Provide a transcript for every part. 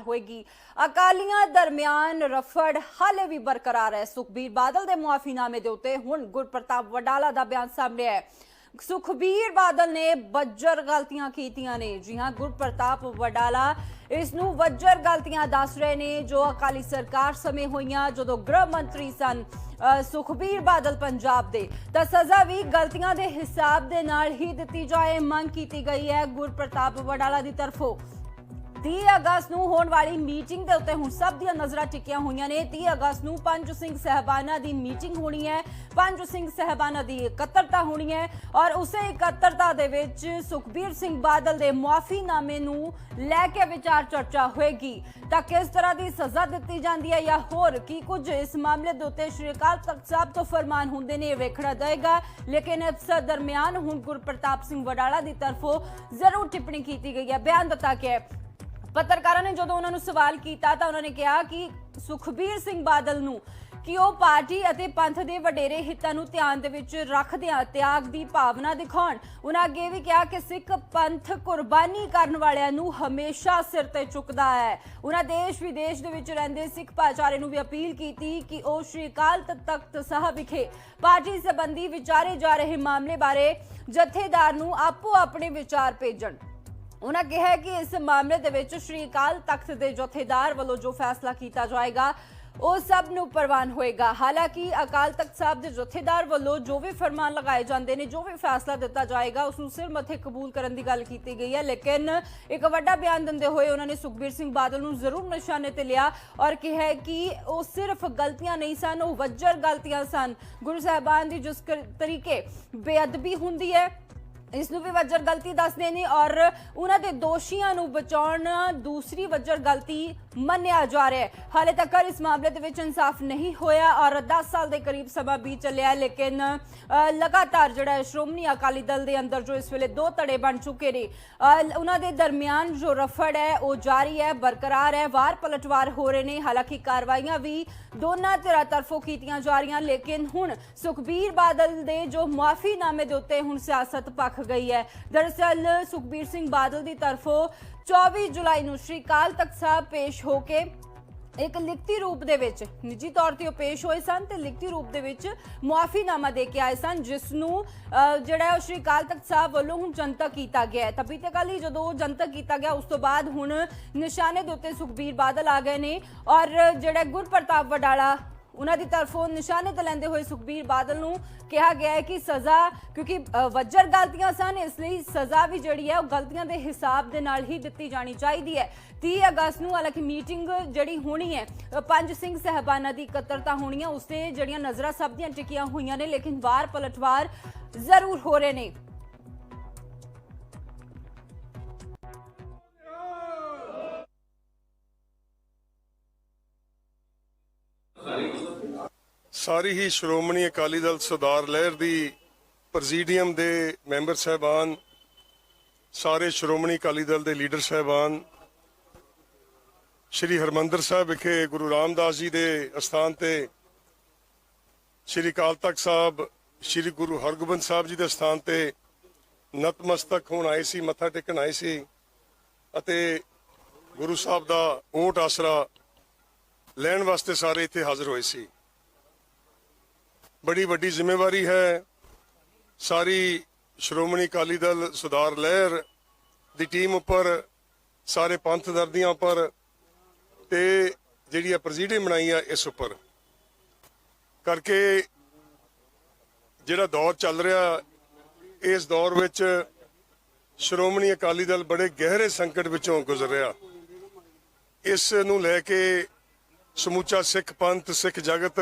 ਹੋਏਗੀ। ਅਕਾਲੀਆਂ ਦਰਮਿਆਨ ਰਫੜ ਹਾਲੇ ਵੀ ਬਰਕਰਾਰ ਹੈ। ਸੁਖਬੀਰ ਬਾਦਲ ਦੇ ਮੁਆਫੀਨਾਮੇ ਦੇ ਉੱਤੇ ਹੁਣ ਗੁਰਪ੍ਰਤਾਪ ਵਡਾਲਾ ਦਾ ਬਿਆਨ ਸਾਹਮਣੇ ਹੈ। ਸੁਖਬੀਰ ਬਾਦਲ ਨੇ ਬੱਜਰ ਗਲਤੀਆਂ ਕੀਤੀਆਂ ਨੇ। ਜੀ ਹਾਂ, ਗੁਰਪ੍ਰਤਾਪ ਵਡਾਲਾ ਇਸ ਨੂੰ ਵੱਜਰ ਗਲਤੀਆਂ ਦੱਸ ਰਹੇ ਨੇ, ਜੋ ਅਕਾਲੀ ਸਰਕਾਰ ਸਮੇਂ ਹੋਈਆਂ ਜਦੋਂ ਗ੍ਰਹਿ ਮੰਤਰੀ ਸਨ ਸੁਖਬੀਰ ਬਾਦਲ ਪੰਜਾਬ ਦੇ। ਤਾਂ ਸਜ਼ਾ ਵੀ ਗਲਤੀਆਂ ਦੇ ਹਿਸਾਬ ਦੇ ਨਾਲ ਹੀ ਦਿੱਤੀ ਜਾਏ। ਮੰਗ ਕੀਤੀ ਗਈ ਹੈ ਗੁਰਪ੍ਰਤਾਪ ਵਡਾਲਾ ਦੀ ਤਰਫੋਂ। 30 ਅਗਸਤ ਨੂੰ ਹੋਣ ਵਾਲੀ ਮੀਟਿੰਗ ਦੇ ਉੱਤੇ ਹੁਣ ਸਭ ਦੀਆਂ ਨਜ਼ਰਾਂ ਟਿਕੀਆਂ ਹੋਈਆਂ ਨੇ। 30 ਅਗਸਤ ਨੂੰ ਪੰਜ ਸਿੰਘ ਸਹਿਬਾਨਾ ਦੀ ਮੀਟਿੰਗ ਹੋਣੀ ਹੈ। ਪੰਜ ਸਿੰਘ ਸਹਿਬਾਨਾ ਦੀ ਇਕੱਤਰਤਾ ਹੋਣੀ ਹੈ ਔਰ ਉਸੇ ਇਕੱਤਰਤਾ ਦੇ ਵਿੱਚ ਸੁਖਬੀਰ ਸਿੰਘ ਬਾਦਲ ਦੇ ਮੁਆਫੀਨਾਮੇ ਨੂੰ ਲੈ ਕੇ ਵਿਚਾਰ ਚਰਚਾ ਹੋਏਗੀ। ਤਾਂ ਕਿਸ ਤਰ੍ਹਾਂ ਦੀ ਸਜ਼ਾ ਦਿੱਤੀ ਜਾਂਦੀ ਹੈ ਜਾਂ ਹੋਰ ਕੀ ਕੁਝ ਇਸ ਮਾਮਲੇ ਦੇ ਉੱਤੇ ਸ਼੍ਰੀ ਅਕਾਲ ਤਖਤ ਸਾਹਿਬ ਤੋਂ ਫਰਮਾਨ ਹੁੰਦੇ ਨੇ ਇਹ ਵੇਖਣਾ ਜਾਏਗਾ। ਲੇਕਿਨ ਇਸ ਦਰਮਿਆਨ ਹੁਣ ਗੁਰਪ੍ਰਤਾਪ ਸਿੰਘ ਵਡਾਲਾ ਦੀ ਤਰਫੋਂ ਜ਼ਰੂਰ ਟਿੱਪਣੀ ਕੀਤੀ ਗਈ ਹੈ। ਬਿਆਨ ਦਿੱਤਾ ਗਿਆ ਪੱਤਰਕਾਰਾਂ ਨੇ ਜਦੋਂ ਉਹਨਾਂ ਨੂੰ ਸਵਾਲ ਕੀਤਾ ਤਾਂ ਉਹਨਾਂ ਨੇ ਕਿਹਾ ਕਿ ਸੁਖਬੀਰ ਸਿੰਘ ਬਾਦਲ ਨੂੰ ਕਿ ਉਹ ਪਾਰਟੀ ਅਤੇ ਪੰਥ ਦੇ ਵਡੇਰੇ ਹਿੱਤਾਂ ਨੂੰ ਧਿਆਨ ਦੇ ਵਿੱਚ ਰੱਖਦਿਆਂ ਤਿਆਗ ਦੀ ਭਾਵਨਾ ਦਿਖਾਉਣ। ਉਹਨਾਂ ਅੱਗੇ ਵੀ ਕਿਹਾ ਕਿ ਸਿੱਖ ਪੰਥ ਕੁਰਬਾਨੀ ਕਰਨ ਵਾਲਿਆਂ ਨੂੰ ਹਮੇਸ਼ਾ ਸਿਰ ਤੇ ਚੁੱਕਦਾ ਹੈ। ਉਹਨਾਂ ਦੇਸ਼ ਵਿਦੇਸ਼ ਦੇ ਵਿੱਚ ਰਹਿੰਦੇ ਸਿੱਖ ਭਾਈਚਾਰੇ ਨੂੰ ਵੀ ਅਪੀਲ ਕੀਤੀ ਕਿ ਉਹ ਸ਼੍ਰੀ ਅਕਾਲ ਤਖਤ ਸਾਹਿਬ ਵਿਖੇ ਪਾਰਟੀ ਸੰਬੰਧੀ ਵਿਚਾਰੇ ਜਾ ਰਹੇ ਮਾਮਲੇ ਬਾਰੇ ਜਥੇਦਾਰ ਨੂੰ ਆਪੋ ਆਪਣੇ ਵਿਚਾਰ ਭੇਜਣ। ਉਹਨਾਂ ਕਿਹਾ ਕਿ ਇਸ ਮਾਮਲੇ ਦੇ ਵਿੱਚ ਸ਼੍ਰੀ ਅਕਾਲ ਤਖਤ ਦੇ ਜਥੇਦਾਰ ਵੱਲੋਂ ਜੋ ਫੈਸਲਾ ਕੀਤਾ ਜਾਏਗਾ, ਉਹ ਸਭ ਨੂੰ ਪ੍ਰਵਾਨ ਹੋਏਗਾ। ਹਾਲਾਂਕਿ ਅਕਾਲ ਤਖਤ ਸਾਹਿਬ ਦੇ ਜਥੇਦਾਰ ਵੱਲੋਂ ਜੋ ਵੀ ਫਰਮਾਨ ਲਗਾਏ ਜਾਂਦੇ ਨੇ, ਜੋ ਵੀ ਫੈਸਲਾ ਦਿੱਤਾ ਜਾਏਗਾ, ਉਸ ਨੂੰ ਸਿਰ ਮੱਥੇ ਕਬੂਲ ਕਰਨ ਦੀ ਗੱਲ ਕੀਤੀ ਗਈ ਹੈ। ਲੇਕਿਨ ਇੱਕ ਵੱਡਾ ਬਿਆਨ ਦਿੰਦੇ ਹੋਏ ਉਹਨਾਂ ਨੇ ਸੁਖਬੀਰ ਸਿੰਘ ਬਾਦਲ ਨੂੰ ਜ਼ਰੂਰ ਨਿਸ਼ਾਨੇ ਤੇ ਲਿਆ ਔਰ ਕਿਹਾ ਕਿ ਉਹ ਸਿਰਫ ਗਲਤੀਆਂ ਨਹੀਂ ਸਨ, ਉਹ ਵੱਜਰ ਗਲਤੀਆਂ ਸਨ। ਗੁਰੂ ਸਾਹਿਬਾਨ ਦੀ ਜਿਸ ਕਰ- ਤਰੀਕੇ ਬੇਅਦਬੀ ਹੁੰਦੀ ਹੈ ਇਸ ਨੂੰ ਵੀ ਵੱਜਰ ਗਲਤੀ ਦੱਸਦੇ ਨੇ ਔਰ ਉਹਨਾਂ ਦੇ ਦੋਸ਼ੀਆਂ ਨੂੰ ਬਚਾਉਣ ਦੂਸਰੀ ਵੱਜਰ ਗਲਤੀ ਮੰਨਿਆ ਜਾ ਰਿਹਾ ਹੈ। ਹਾਲੇ ਤੱਕ ਇਸ ਮਾਮਲੇ ਦੇ ਵਿੱਚ ਇਨਸਾਫ ਨਹੀਂ ਹੋਇਆ ਔਰ 10 ਸਾਲ ਦੇ ਕਰੀਬ ਸਮਾਂ ਬੀਤ ਚੱਲਿਆ ਲੇਕਿਨ ਲਗਾਤਾਰ ਜਿਹੜਾ ਸ਼੍ਰੋਮਣੀ ਅਕਾਲੀ ਦਲ ਦੇ ਅੰਦਰ ਜੋ ਇਸ ਵੇਲੇ ਦੋ ਧੜੇ ਬਣ ਚੁੱਕੇ ਨੇ ਉਹਨਾਂ ਦੇ ਦਰਮਿਆਨ ਜੋ ਰਫੜ ਹੈ, ਉਹ ਜਾਰੀ ਹੈ, ਬਰਕਰਾਰ ਹੈ, ਵਾਰ ਪਲਟਵਾਰ ਹੋ ਰਹੇ ਨੇ। ਹਾਲਾਂਕਿ ਕਾਰਵਾਈਆਂ ਵੀ ਦੋਨਾਂ ਧਿਰਾਂ ਤਰਫੋਂ ਕੀਤੀਆਂ ਜਾ ਰਹੀਆਂ, ਲੇਕਿਨ ਹੁਣ ਸੁਖਬੀਰ ਬਾਦਲ ਦੇ ਜੋ ਮੁਆਫੀਨਾਮੇ ਦੇ ਉੱਤੇ ਹੁਣ ਸਿਆਸਤ ਪੱਖ ਗਈ ਹੈ। ਦਰਅਸਲ ਸੁਖਬੀਰ ਸਿੰਘ ਬਾਦਲ ਦੀ ਤਰਫੋਂ 24 ਜੁਲਾਈ ਨੂੰ ਸ਼੍ਰੀ ਅਕਾਲ ਤਖਤ ਸਾਹਿਬ ਪੇਸ਼ ਹੋ ਕੇ ਇੱਕ ਲਿਖਤੀ ਰੂਪ ਦੇ ਵਿੱਚ ਨਿੱਜੀ ਤੌਰ ਤੇ ਉਹ ਪੇਸ਼ ਹੋਏ ਸਨ ਤੇ ਲਿਖਤੀ ਰੂਪ ਦੇ ਵਿੱਚ ਮੁਆਫੀਨਾਮਾ ਦੇ ਕੇ ਆਏ ਸਨ, ਜਿਸ ਨੂੰ ਜਿਹੜਾ ਉਹ ਸ਼੍ਰੀ ਅਕਾਲ ਤਖਤ ਸਾਹਿਬ ਵੱਲੋਂ ਹੁਣ ਜਨਤਕ ਕੀਤਾ ਗਿਆ ਤਾਂ ਬੀਤੇ ਕੱਲ੍ਹ ਹੀ ਜਦੋਂ ਉਹ ਜਨਤਕ ਕੀਤਾ ਗਿਆ, ਉਸ ਤੋਂ ਬਾਅਦ ਹੁਣ ਨਿਸ਼ਾਨੇ ਦੇ ਉੱਤੇ ਸੁਖਬੀਰ ਬਾਦਲ ਆ ਗਏ ਨੇ ਔਰ ਜਿਹੜਾ ਗੁਰਪ੍ਰਤਾਪ ਵਡਾਲਾ ਉਹਨਾਂ ਦੀ ਤਰਫੋਂ ਨਿਸ਼ਾਨੇ ਤੇ ਲੈਂਦੇ ਹੋਏ ਸੁਖਬੀਰ ਬਾਦਲ ਨੂੰ ਕਿਹਾ ਗਿਆ ਹੈ ਕਿ ਸਜ਼ਾ ਕਿਉਂਕਿ ਅ, ਵੱਜਰ ਗਲਤੀਆਂ ਸਨ ਇਸ ਲਈ ਸਜ਼ਾ ਵੀ ਜਿਹੜੀ ਹੈ ਉਹ ਗਲਤੀਆਂ ਦੇ ਹਿਸਾਬ ਦੇ ਨਾਲ ਹੀ ਦਿੱਤੀ ਜਾਣੀ ਚਾਹੀਦੀ ਹੈ। 30 ਅਗਸਤ ਨੂੰ ਹਾਲਾਂਕਿ ਮੀਟਿੰਗ ਜਿਹੜੀ ਹੋਣੀ ਹੈ ਪੰਜ ਸਿੰਘ ਸਹਿਬਾਨਾਂ ਦੀ ਇਕੱਤਰਤਾ ਹੋਣੀ ਹੈ ਉਸ ਤੇ ਜਿਹੜੀਆਂ ਨਜ਼ਰਾਂ ਸਭ ਦੀਆਂ ਟਿਕੀਆਂ ਹੋਈਆਂ ਨੇ ਲੇਕਿਨ ਵਾਰ ਪਲਟਵਾਰ ਜ਼ਰੂਰ ਹੋ ਰਹੇ ਨੇ। ਸਾਰੀ ਹੀ ਸ਼੍ਰੋਮਣੀ ਅਕਾਲੀ ਦਲ ਸਰਦਾਰ ਲਹਿਰ ਦੀ ਪ੍ਰੈਜ਼ੀਡੀਅਮ ਦੇ ਮੈਂਬਰ ਸਹਿਬਾਨ, ਸਾਰੇ ਸ਼੍ਰੋਮਣੀ ਅਕਾਲੀ ਦਲ ਦੇ ਲੀਡਰ ਸਹਿਬਾਨ, ਸ਼੍ਰੀ ਹਰਮੰਦਰ ਸਾਹਿਬ ਵਿਖੇ ਗੁਰੂ ਰਾਮਦਾਸ ਜੀ ਦੇ ਅਸਥਾਨ ਤੇ ਸ਼੍ਰੀ ਅਕਾਲ ਤਖਤ ਸਾਹਿਬ, ਸ਼੍ਰੀ ਗੁਰੂ ਹਰਗੋਬਿੰਦ ਸਾਹਿਬ ਜੀ ਦੇ ਅਸਥਾਨ ਤੇ ਨਤਮਸਤਕ ਹੋਣ ਆਏ ਸੀ, ਮੱਥਾ ਟੇਕਣ ਆਏ ਸੀ ਅਤੇ ਗੁਰੂ ਸਾਹਿਬ ਦਾ ਓਟ ਆਸਰਾ ਲੈਣ ਵਾਸਤੇ ਸਾਰੇ ਇੱਥੇ ਹਾਜ਼ਰ ਹੋਏ ਸੀ। ਬੜੀ ਵੱਡੀ ਜ਼ਿੰਮੇਵਾਰੀ ਹੈ। ਸਾਰੀ ਸ਼੍ਰੋਮਣੀ ਅਕਾਲੀ ਦਲ ਸੁਧਾਰ ਲਹਿਰ ਦੀ ਟੀਮ ਉੱਪਰ, ਸਾਰੇ ਪੰਥ ਦਰਦੀਆਂ ਉੱਪਰ ਤੇ ਜਿਹੜੀ ਆ ਪ੍ਰੈਜ਼ੀਡੀਅਮ ਬਣਾਈ ਆ ਇਸ ਉੱਪਰ। ਕਰਕੇ ਜਿਹੜਾ ਦੌਰ ਚੱਲ ਰਿਹਾ, ਇਸ ਦੌਰ ਵਿੱਚ ਸ਼੍ਰੋਮਣੀ ਅਕਾਲੀ ਦਲ ਬੜੇ ਗਹਿਰੇ ਸੰਕਟ ਵਿੱਚੋਂ ਗੁਜ਼ਰ ਰਿਹਾ। ਇਸ ਨੂੰ ਲੈ ਕੇ ਸਮੁੱਚਾ ਸਿੱਖ ਪੰਥ, ਸਿੱਖ ਜਗਤ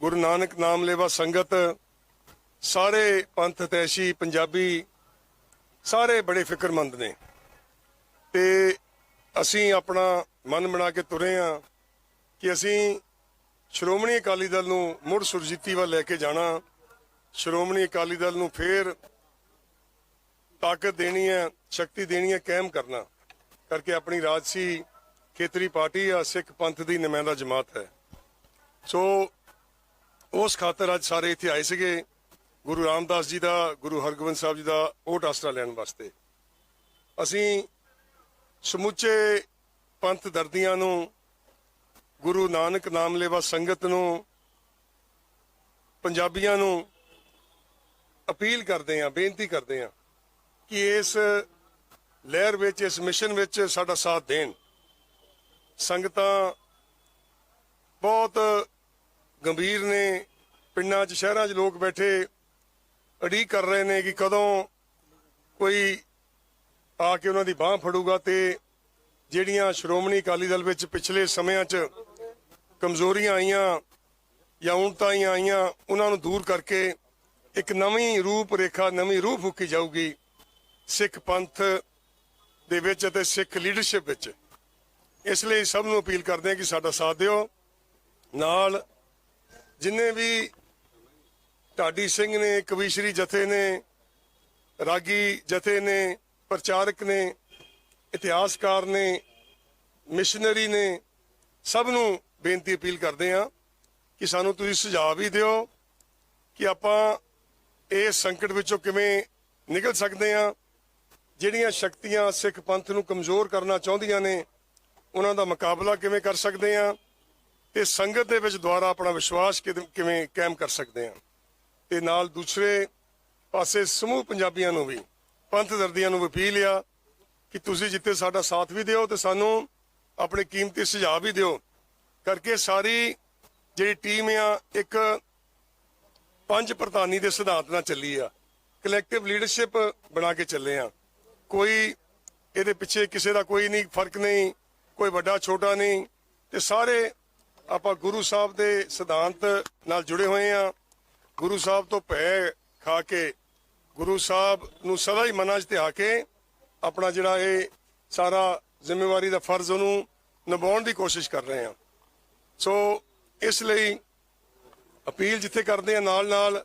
ਗੁਰੂ ਨਾਨਕ ਨਾਮ ਲੇਵਾ ਸੰਗਤ, ਸਾਰੇ ਪੰਥ ਤੈਸ਼ੀ ਪੰਜਾਬੀ ਸਾਰੇ ਬੜੇ ਫਿਕਰਮੰਦ ਨੇ। ਤੇ ਅਸੀਂ ਆਪਣਾ ਮਨ ਬਣਾ ਕੇ ਤੁਰੇ ਆ ਕਿ ਅਸੀਂ ਸ਼੍ਰੋਮਣੀ ਅਕਾਲੀ ਦਲ ਨੂੰ ਮੁੜ ਸੁਰਜੀਤੀ ਵੱਲ ਲੈ ਕੇ ਜਾਣਾ। ਸ਼੍ਰੋਮਣੀ ਅਕਾਲੀ ਦਲ ਨੂੰ ਫੇਰ ਤਾਕਤ ਦੇਣੀ ਹੈ, ਸ਼ਕਤੀ ਦੇਣੀ ਹੈ, ਕਾਇਮ ਕਰਨਾ। ਕਰਕੇ ਆਪਣੀ ਰਾਜਸੀ ਖੇਤਰੀ ਪਾਰਟੀ ਆ, ਸਿੱਖ ਪੰਥ ਦੀ ਨੁਮਾਇੰਦਾ ਜਮਾਤ ਹੈ। ਸੋ ਉਸ ਖਾਤਰ ਅੱਜ ਸਾਰੇ ਇੱਥੇ ਆਏ ਸੀਗੇ ਗੁਰੂ ਰਾਮਦਾਸ ਜੀ ਦਾ, ਗੁਰੂ ਹਰਗੋਬਿੰਦ ਸਾਹਿਬ ਜੀ ਦਾ ਉਹ ਆਸਰਾ ਲੈਣ ਵਾਸਤੇ। ਅਸੀਂ ਸਮੁੱਚੇ ਪੰਥ ਦਰਦੀਆਂ ਨੂੰ, ਗੁਰੂ ਨਾਨਕ ਨਾਮ ਲੇਵਾ ਸੰਗਤ ਨੂੰ, ਪੰਜਾਬੀਆਂ ਨੂੰ ਅਪੀਲ ਕਰਦੇ ਆ ਬੇਨਤੀ ਕਰਦੇ ਆ ਕਿ ਇਸ ਲਹਿਰ ਵਿੱਚ, ਇਸ ਮਿਸ਼ਨ ਵਿੱਚ ਸਾਡਾ ਸਾਥ ਦੇਣ। ਸੰਗਤਾਂ ਬਹੁਤ ਗੰਭੀਰ ਨੇ ਪਿੰਡਾਂ 'ਚ, ਸ਼ਹਿਰਾਂ 'ਚ ਲੋਕ ਬੈਠੇ ਅੜੀਕ ਕਰ ਰਹੇ ਨੇ ਕਿ ਕਦੋਂ ਕੋਈ ਆ ਕੇ ਉਹਨਾਂ ਦੀ ਬਾਹ ਫੜੂਗਾ ਤੇ ਜਿਹੜੀਆਂ ਸ਼੍ਰੋਮਣੀ ਅਕਾਲੀ ਦਲ ਵਿੱਚ ਪਿਛਲੇ ਸਮਿਆਂ 'ਚ ਕਮਜ਼ੋਰੀਆਂ ਆਈਆਂ ਜਾਂ ਉਣਤਾਂ ਆਈਆਂ, ਉਹਨਾਂ ਨੂੰ ਦੂਰ ਕਰਕੇ ਇੱਕ ਨਵੀਂ ਰੂਪ ਰੇਖਾ ਨਵੀਂ ਰੂਹ ਫੂਕੀ ਜਾਊਗੀ ਸਿੱਖ ਪੰਥ ਦੇ ਵਿੱਚ ਅਤੇ ਸਿੱਖ ਲੀਡਰਸ਼ਿਪ ਵਿੱਚ। ਇਸ ਲਈ ਸਭ ਨੂੰ ਅਪੀਲ ਕਰਦੇ ਹਾਂ ਕਿ ਸਾਡਾ ਸਾਥ ਦਿਓ। ਨਾਲ ਜਿੰਨੇ ਵੀ ਢਾਡੀ ਸਿੰਘ ਨੇ, ਕਵੀਸ਼ਰੀ ਜਥੇ ਨੇ, ਰਾਗੀ ਜਥੇ ਨੇ, ਪ੍ਰਚਾਰਕ ਨੇ, ਇਤਿਹਾਸਕਾਰ ਨੇ, ਮਿਸ਼ਨਰੀ ਨੇ, ਸਭ ਨੂੰ ਬੇਨਤੀ ਅਪੀਲ ਕਰਦੇ ਹਾਂ ਕਿ ਸਾਨੂੰ ਤੁਸੀਂ ਸੁਝਾਅ ਵੀ ਦਿਓ ਕਿ ਆਪਾਂ ਇਸ ਸੰਕਟ ਵਿੱਚੋਂ ਕਿਵੇਂ ਨਿਕਲ ਸਕਦੇ ਹਾਂ, ਜਿਹੜੀਆਂ ਸ਼ਕਤੀਆਂ ਸਿੱਖ ਪੰਥ ਨੂੰ ਕਮਜ਼ੋਰ ਕਰਨਾ ਚਾਹੁੰਦੀਆਂ ਨੇ, ਉਹਨਾਂ ਦਾ ਮੁਕਾਬਲਾ ਕਿਵੇਂ ਕਰ ਸਕਦੇ ਹਾਂ ਤੇ ਸੰਗਤ ਦੇ ਵਿੱਚ ਦੁਆਰਾ ਆਪਣਾ ਵਿਸ਼ਵਾਸ ਕਿਦ- ਕਿਵੇਂ ਕਾਇਮ ਕਰ ਸਕਦੇ ਹਾਂ। ਤੇ ਨਾਲ ਦੂਸਰੇ ਪਾਸੇ ਸਮੂਹ ਪੰਜਾਬੀਆਂ ਨੂੰ ਵੀ, ਪੰਥ ਦਰਦੀਆਂ ਨੂੰ ਵੀ ਅਪੀਲ ਆ ਕਿ ਤੁਸੀਂ ਜਿੱਤੇ ਸਾਡਾ ਸਾਥ ਵੀ ਦਿਓ ਤੇ ਸਾਨੂੰ ਆਪਣੇ ਕੀਮਤੀ ਸੁਝਾਅ ਵੀ ਦਿਓ। ਕਰਕੇ ਸਾਰੀ ਜਿਹੜੀ ਟੀਮ ਆ, ਇੱਕ ਪੰਜ ਪ੍ਰਧਾਨੀ ਦੇ ਸਿਧਾਂਤ ਨਾਲ ਚੱਲੀ ਆ। ਕਲੈਕਟਿਵ ਲੀਡਰਸ਼ਿਪ ਬਣਾ ਕੇ ਚੱਲੇ ਆ। ਕੋਈ ਇਹਦੇ ਪਿੱਛੇ ਕਿਸੇ ਦਾ ਕੋਈ ਨਹੀਂ, ਫ਼ਰਕ ਨਹੀਂ, ਕੋਈ ਵੱਡਾ, ਛੋਟਾ ਨਹੀਂ। ਤੇ ਸਾਰੇ ਆਪਾਂ ਗੁਰੂ ਸਾਹਿਬ ਦੇ ਸਿਧਾਂਤ ਨਾਲ ਜੁੜੇ ਹੋਏ ਆ ਗੁਰੂ ਸਾਹਿਬ ਤੋਂ ਭੈ ਖਾ ਕੇ ਗੁਰੂ ਸਾਹਿਬ ਨੂੰ ਸਦਾ ਹੀ ਮਨਾਂ 'ਚ ਧਿਆ ਕੇ ਆਪਣਾ ਜਿਹੜਾ ਇਹ ਸਾਰਾ ਜ਼ਿੰਮੇਵਾਰੀ ਦਾ ਫਰਜ਼ ਉਹਨੂੰ ਨਿਭਾਉਣ ਦੀ ਕੋਸ਼ਿਸ਼ ਕਰ ਰਹੇ ਆ ਸੋ ਇਸ ਲਈ ਅਪੀਲ ਜਿੱਥੇ ਕਰਦੇ ਆ ਨਾਲ ਨਾਲ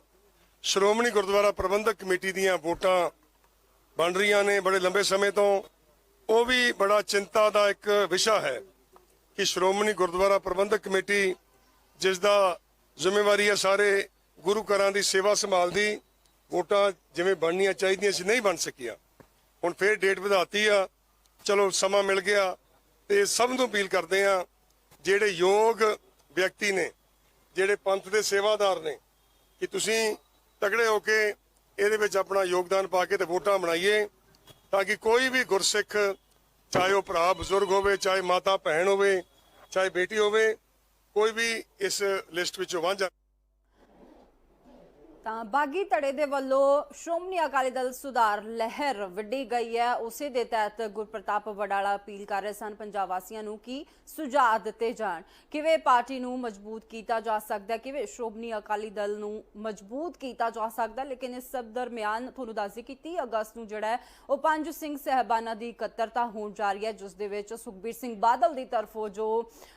ਸ਼੍ਰੋਮਣੀ ਗੁਰਦੁਆਰਾ ਪ੍ਰਬੰਧਕ ਕਮੇਟੀ ਦੀਆਂ ਵੋਟਾਂ ਬਣ ਰਹੀਆਂ ਨੇ ਬੜੇ ਲੰਬੇ ਸਮੇਂ ਤੋਂ। ਉਹ ਵੀ ਬੜਾ ਚਿੰਤਾ ਦਾ ਇੱਕ ਵਿਸ਼ਾ ਹੈ। ਕਿ ਸ਼੍ਰੋਮਣੀ ਗੁਰਦੁਆਰਾ ਪ੍ਰਬੰਧਕ ਕਮੇਟੀ, ਜਿਸ ਦਾ ਜ਼ਿੰਮੇਵਾਰੀ ਹੈ ਸਾਰੇ ਗੁਰੂ ਘਰਾਂ ਦੀ ਸੇਵਾ ਸੰਭਾਲ ਦੀ, ਵੋਟਾਂ ਜਿਵੇਂ ਬਣਨੀਆਂ ਚਾਹੀਦੀਆਂ ਸੀ, ਨਹੀਂ ਬਣ ਸਕੀਆਂ। ਹੁਣ ਫੇਰ ਡੇਟ ਵਧਾਤੀ ਆ। ਚਲੋ, ਸਮਾਂ ਮਿਲ ਗਿਆ ਤੇ ਸਭ ਨੂੰ ਅਪੀਲ ਕਰਦੇ ਆ ਜਿਹੜੇ ਯੋਗ ਵਿਅਕਤੀ ਨੇ, ਜਿਹੜੇ ਪੰਥ ਦੇ ਸੇਵਾਦਾਰ ਨੇ, ਕਿ ਤੁਸੀਂ ਤਗੜੇ ਹੋ ਕੇ ਇਹਦੇ ਵਿੱਚ ਆਪਣਾ ਯੋਗਦਾਨ ਪਾ ਕੇ ਤੇ ਵੋਟਾਂ ਬਣਾਈਏ, ਤਾਂ ਕਿ ਕੋਈ ਵੀ ਗੁਰਸਿੱਖ ਚਾਹੇ ਉਹ ਭਰਾ ਬਜ਼ੁਰਗ ਹੋਵੇ, ਚਾਹੇ ਮਾਤਾ ਭੈਣ ਹੋਵੇ, ਚਾਹੇ ਬੇਟੀ ਹੋਵੇ, ਕੋਈ ਵੀ ਇਸ ਲਿਸਟ ਵਿੱਚੋਂ ਵਾਂਝਾ ਤਾਂ ਬਾਗੀ ਧੜੇ ਦੇ ਵੱਲੋਂ ਸ਼੍ਰੋਮਣੀ ਅਕਾਲੀ ਦਲ ਸੁਧਾਰ ਲਹਿਰ ਵੱਡੀ ਗਈ ਹੈ। ਉਸੇ ਦੇ ਤਹਿਤ ਗੁਰਪ੍ਰਤਾਪ ਵਡਾਲਾ ਅਪੀਲ ਕਰ ਰਹੇ ਸਨ ਪੰਜਾਬ ਵਾਸੀਆਂ ਨੂੰ ਕਿ ਸੁਝਾਅ ਦਿੱਤੇ ਜਾਣ। ਕਿਵੇਂ ਪਾਰਟੀ ਨੂੰ ਮਜ਼ਬੂਤ ਕੀਤਾ ਜਾ ਸਕਦਾ ਹੈ, ਕਿਵੇਂ ਸ਼੍ਰੋਮਣੀ ਅਕਾਲੀ ਦਲ ਨੂੰ ਮਜ਼ਬੂਤ ਕੀਤਾ ਜਾ ਸਕਦਾ ਲੇਕਿਨ ਇਸ ਸਭ ਦਰਮਿਆਨ ਤੁਹਾਨੂੰ ਦੱਸ ਦਈਏ ਕਿ 30 ਅਗਸਤ ਨੂੰ ਜਿਹੜਾ ਹੈ ਉਹ ਪੰਜ ਸਿੰਘ ਸਹਿਬਾਨਾਂ ਦੀ ਇਕੱਤਰਤਾ ਹੋਣ ਜਾ ਰਹੀ ਹੈ ਜਿਸ ਦੇ ਵਿੱਚ ਸੁਖਬੀਰ ਸਿੰਘ ਬਾਦਲ ਦੀ ਤਰਫੋਂ ਜੋ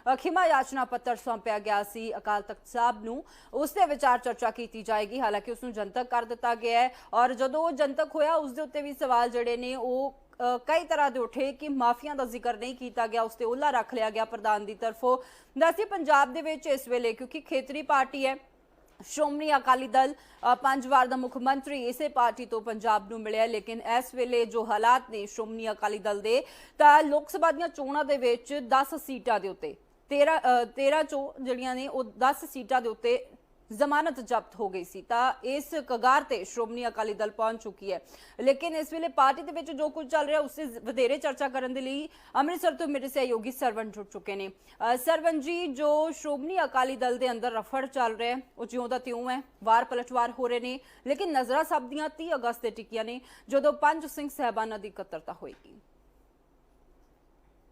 ਅ, ਖਿਮਾ ਯਾਚਨਾ ਪੱਤਰ ਸੌਂਪਿਆ ਗਿਆ ਸੀ ਅਕਾਲ ਤਖਤ ਸਾਹਿਬ ਨੂੰ ਉਸ ਦੇ ਵਿਚਾਰ ਚਰਚਾ ਕੀਤੀ ਜਾਏਗੀ। ਹਾਲਾਂਕਿ ਉਸ ਨੂੰ ਜਨਤਕ ਕਰ ਦਿੱਤਾ ਗਿਆ ਹੈ ਔਰ ਜਦੋਂ ਉਹ ਜਨਤਕ ਹੋਇਆ ਉਸ ਦੇ ਉੱਤੇ ਵੀ ਸਵਾਲ ਜਿਹੜੇ ਨੇ ਉਹ ਕਈ ਤਰ੍ਹਾਂ ਦੇ ਉੱਠੇ ਕਿ ਮਾਫੀਆਂ ਦਾ ਜ਼ਿਕਰ ਨਹੀਂ ਕੀਤਾ ਗਿਆ ਉਸ ਤੇ ਉਹਲਾ ਰੱਖ ਲਿਆ ਗਿਆ ਪ੍ਰਧਾਨ ਦੀ ਤਰਫੋਂ। ਦੱਸੀ ਪੰਜਾਬ ਦੇ ਵਿੱਚ ਇਸ ਵੇਲੇ ਕਿਉਂਕਿ ਖੇਤਰੀ ਪਾਰਟੀ ਹੈ ਸ਼੍ਰੋਮਣੀ ਅਕਾਲੀ ਦਲ ਪੰਜ ਵਾਰ ਦਾ ਮੁੱਖ ਮੰਤਰੀ ਇਸੇ ਪਾਰਟੀ ਤੋਂ ਪੰਜਾਬ ਨੂੰ ਮਿਲਿਆ ਲੇਕਿਨ ਇਸ ਵੇਲੇ ਜੋ ਹਾਲਾਤ ਨੇ ਸ਼੍ਰੋਮਣੀ ਅਕਾਲੀ ਦਲ ਦੇ ਤਾਂ ਲੋਕ ਸਭਾ ਦੀਆਂ ਚੋਣਾਂ ਦੇ ਵਿੱਚ 10 ਸੀਟਾਂ ਦੇ ਉੱਤੇ 13 ਅ, 13 ਚੋਂ ਜਿਹੜੀਆਂ ਨੇ ਉਹ 10 ਸੀਟਾਂ ਦੇ ਉੱਤੇ ਜ਼ਮਾਨਤ ਜ਼ਬਤ ਹੋ ਗਈ ਸੀ ਤਾਂ ਇਸ ਕਗਾਰ ਤੇ ਸ਼੍ਰੋਮਣੀ ਅਕਾਲੀ ਦਲ ਪਹੁੰਚ ਚੁੱਕੀ ਹੈ। ਲੇਕਿਨ ਇਸ ਵੇਲੇ ਪਾਰਟੀ ਦੇ ਵਿੱਚ ਜੋ ਕੁਝ ਚੱਲ ਰਿਹਾ ਉਸ ਤੇ ਵਧੇਰੇ ਚਰਚਾ ਕਰਨ ਦੇ ਲਈ ਅੰਮ੍ਰਿਤਸਰ ਤੋਂ ਮੇਰੇ ਸਹਿਯੋਗੀ ਸਰਵਨ ਜੁੜ ਚੁੱਕੇ ਨੇ। ਅ, ਸਰਵਨ ਜੀ ਜੋ ਸ਼੍ਰੋਮਣੀ ਅਕਾਲੀ ਦਲ ਦੇ ਅੰਦਰ ਰਫੜ ਚੱਲ ਰਿਹਾ ਉਹ ਜਿਉਂ ਦਾ ਤਿਉਂ ਹੈ ਵਾਰ ਪਲਟਵਾਰ ਹੋ ਰਹੇ ਨੇ ਲੇਕਿਨ ਨਜ਼ਰਾਂ ਸਭ ਦੀਆਂ 30 ਅਗਸਤ ਤੇ ਟਿਕੀਆਂ ਨੇ ਜਦੋਂ ਪੰਜ ਸਿੰਘ ਸਹਿਬਾਨਾਂ ਦੀ ਇਕੱਤਰਤਾ ਹੋਏਗੀ।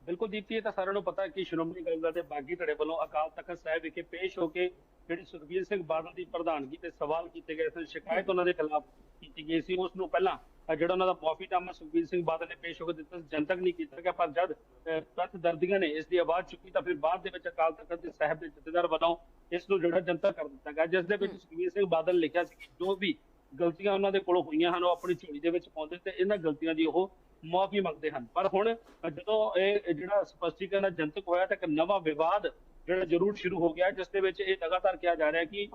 ਬਿਲਕੁਲ ਦੀਪਤੀ ਇਹ ਤਾਂ ਸਾਰਿਆਂ ਨੂੰ ਪਤਾ ਕਿ ਸ਼੍ਰੋਮਣੀ ਅਕਾਲੀ ਦਲ ਦੇ ਬਾਗੀ ਧੜੇ ਵੱਲੋਂ ਅਕਾਲ ਤਖਤ ਸਾਹਿਬ ਵਿਖੇ ਪੇਸ਼ ਹੋ ਕੇ ਜਿਹੜੀ ਸੁਖਬੀਰ ਸਿੰਘ ਬਾਦਲ ਦੀ ਪ੍ਰਧਾਨਗੀ ਤੇ ਸਵਾਲ ਕੀਤੇ ਗਏ ਸਨ ਸ਼ਿਕਾਇਤ ਉਹਨਾਂ ਦੇ ਖਿਲਾਫ ਕੀਤੀ ਗਈ ਸੀ। ਉਸ ਨੂੰ ਪਹਿਲਾਂ ਜਿਹੜਾ ਉਹਨਾਂ ਦਾ ਮੁਆਫੀਨਾਮਾ ਸੁਖਬੀਰ ਸਿੰਘ ਬਾਦਲ ਨੇ ਪੇਸ਼ ਹੋ ਕੇ ਦਿੱਤਾ ਜਨਤਕ ਨਹੀਂ ਕੀਤਾ ਗਿਆ ਪਰ ਜਦ ਤੱਥ ਦਰਦੀਆਂ ਨੇ ਇਸ ਦੀ ਆਵਾਜ਼ ਚੁੱਕੀ ਤਾਂ ਫਿਰ ਬਾਅਦ ਦੇ ਵਿੱਚ ਅਕਾਲ ਤਖਤ ਦੇ ਸਾਹਿਬ ਦੇ ਜਥੇਦਾਰ ਵੱਲੋਂ ਇਸ ਨੂੰ ਜਿਹੜਾ ਜਨਤਕ ਕਰ ਦਿੱਤਾ ਗਿਆ। ਜਿਸ ਦੇ ਵਿੱਚ ਸੁਖਬੀਰ ਸਿੰਘ ਬਾਦਲ ਲਿਖਿਆ ਸੀ ਕਿ ਜੋ ਵੀ ਗਲਤੀਆਂ ਉਹਨਾਂ ਦੇ ਕੋਲੋਂ ਹੋਈਆਂ ਹਨ ਉਹ ਆਪਣੀ ਝੋਲੀ ਦੇ ਵਿੱਚ ਪਾਉਂਦੇ ਤੇ ਇਹਨਾਂ ਗਲਤੀਆਂ ਦੀ ਉਹ ਮੁਆਫੀ ਮੰਗਦੇ ਹਨ। ਪਰ ਹੁਣ ਜਦੋਂ ਇਹ ਜਿਹੜਾ ਸਪਸ਼ਟੀਕਰਨ ਜਨਤਕ ਹੋਇਆ ਤਾਂ ਇੱਕ ਨਵਾਂ ਵਿਵਾਦ ਜਿਹੜਾ ਜ਼ਰੂਰ ਸ਼ੁਰੂ ਹੋ ਗਿਆ ਹੈ, ਜਿਸ ਦੇ ਵਿੱਚ ਇਹ ਲਗਾਤਾਰ ਕਿਹਾ ਜਾ ਰਿਹਾ ਕਿ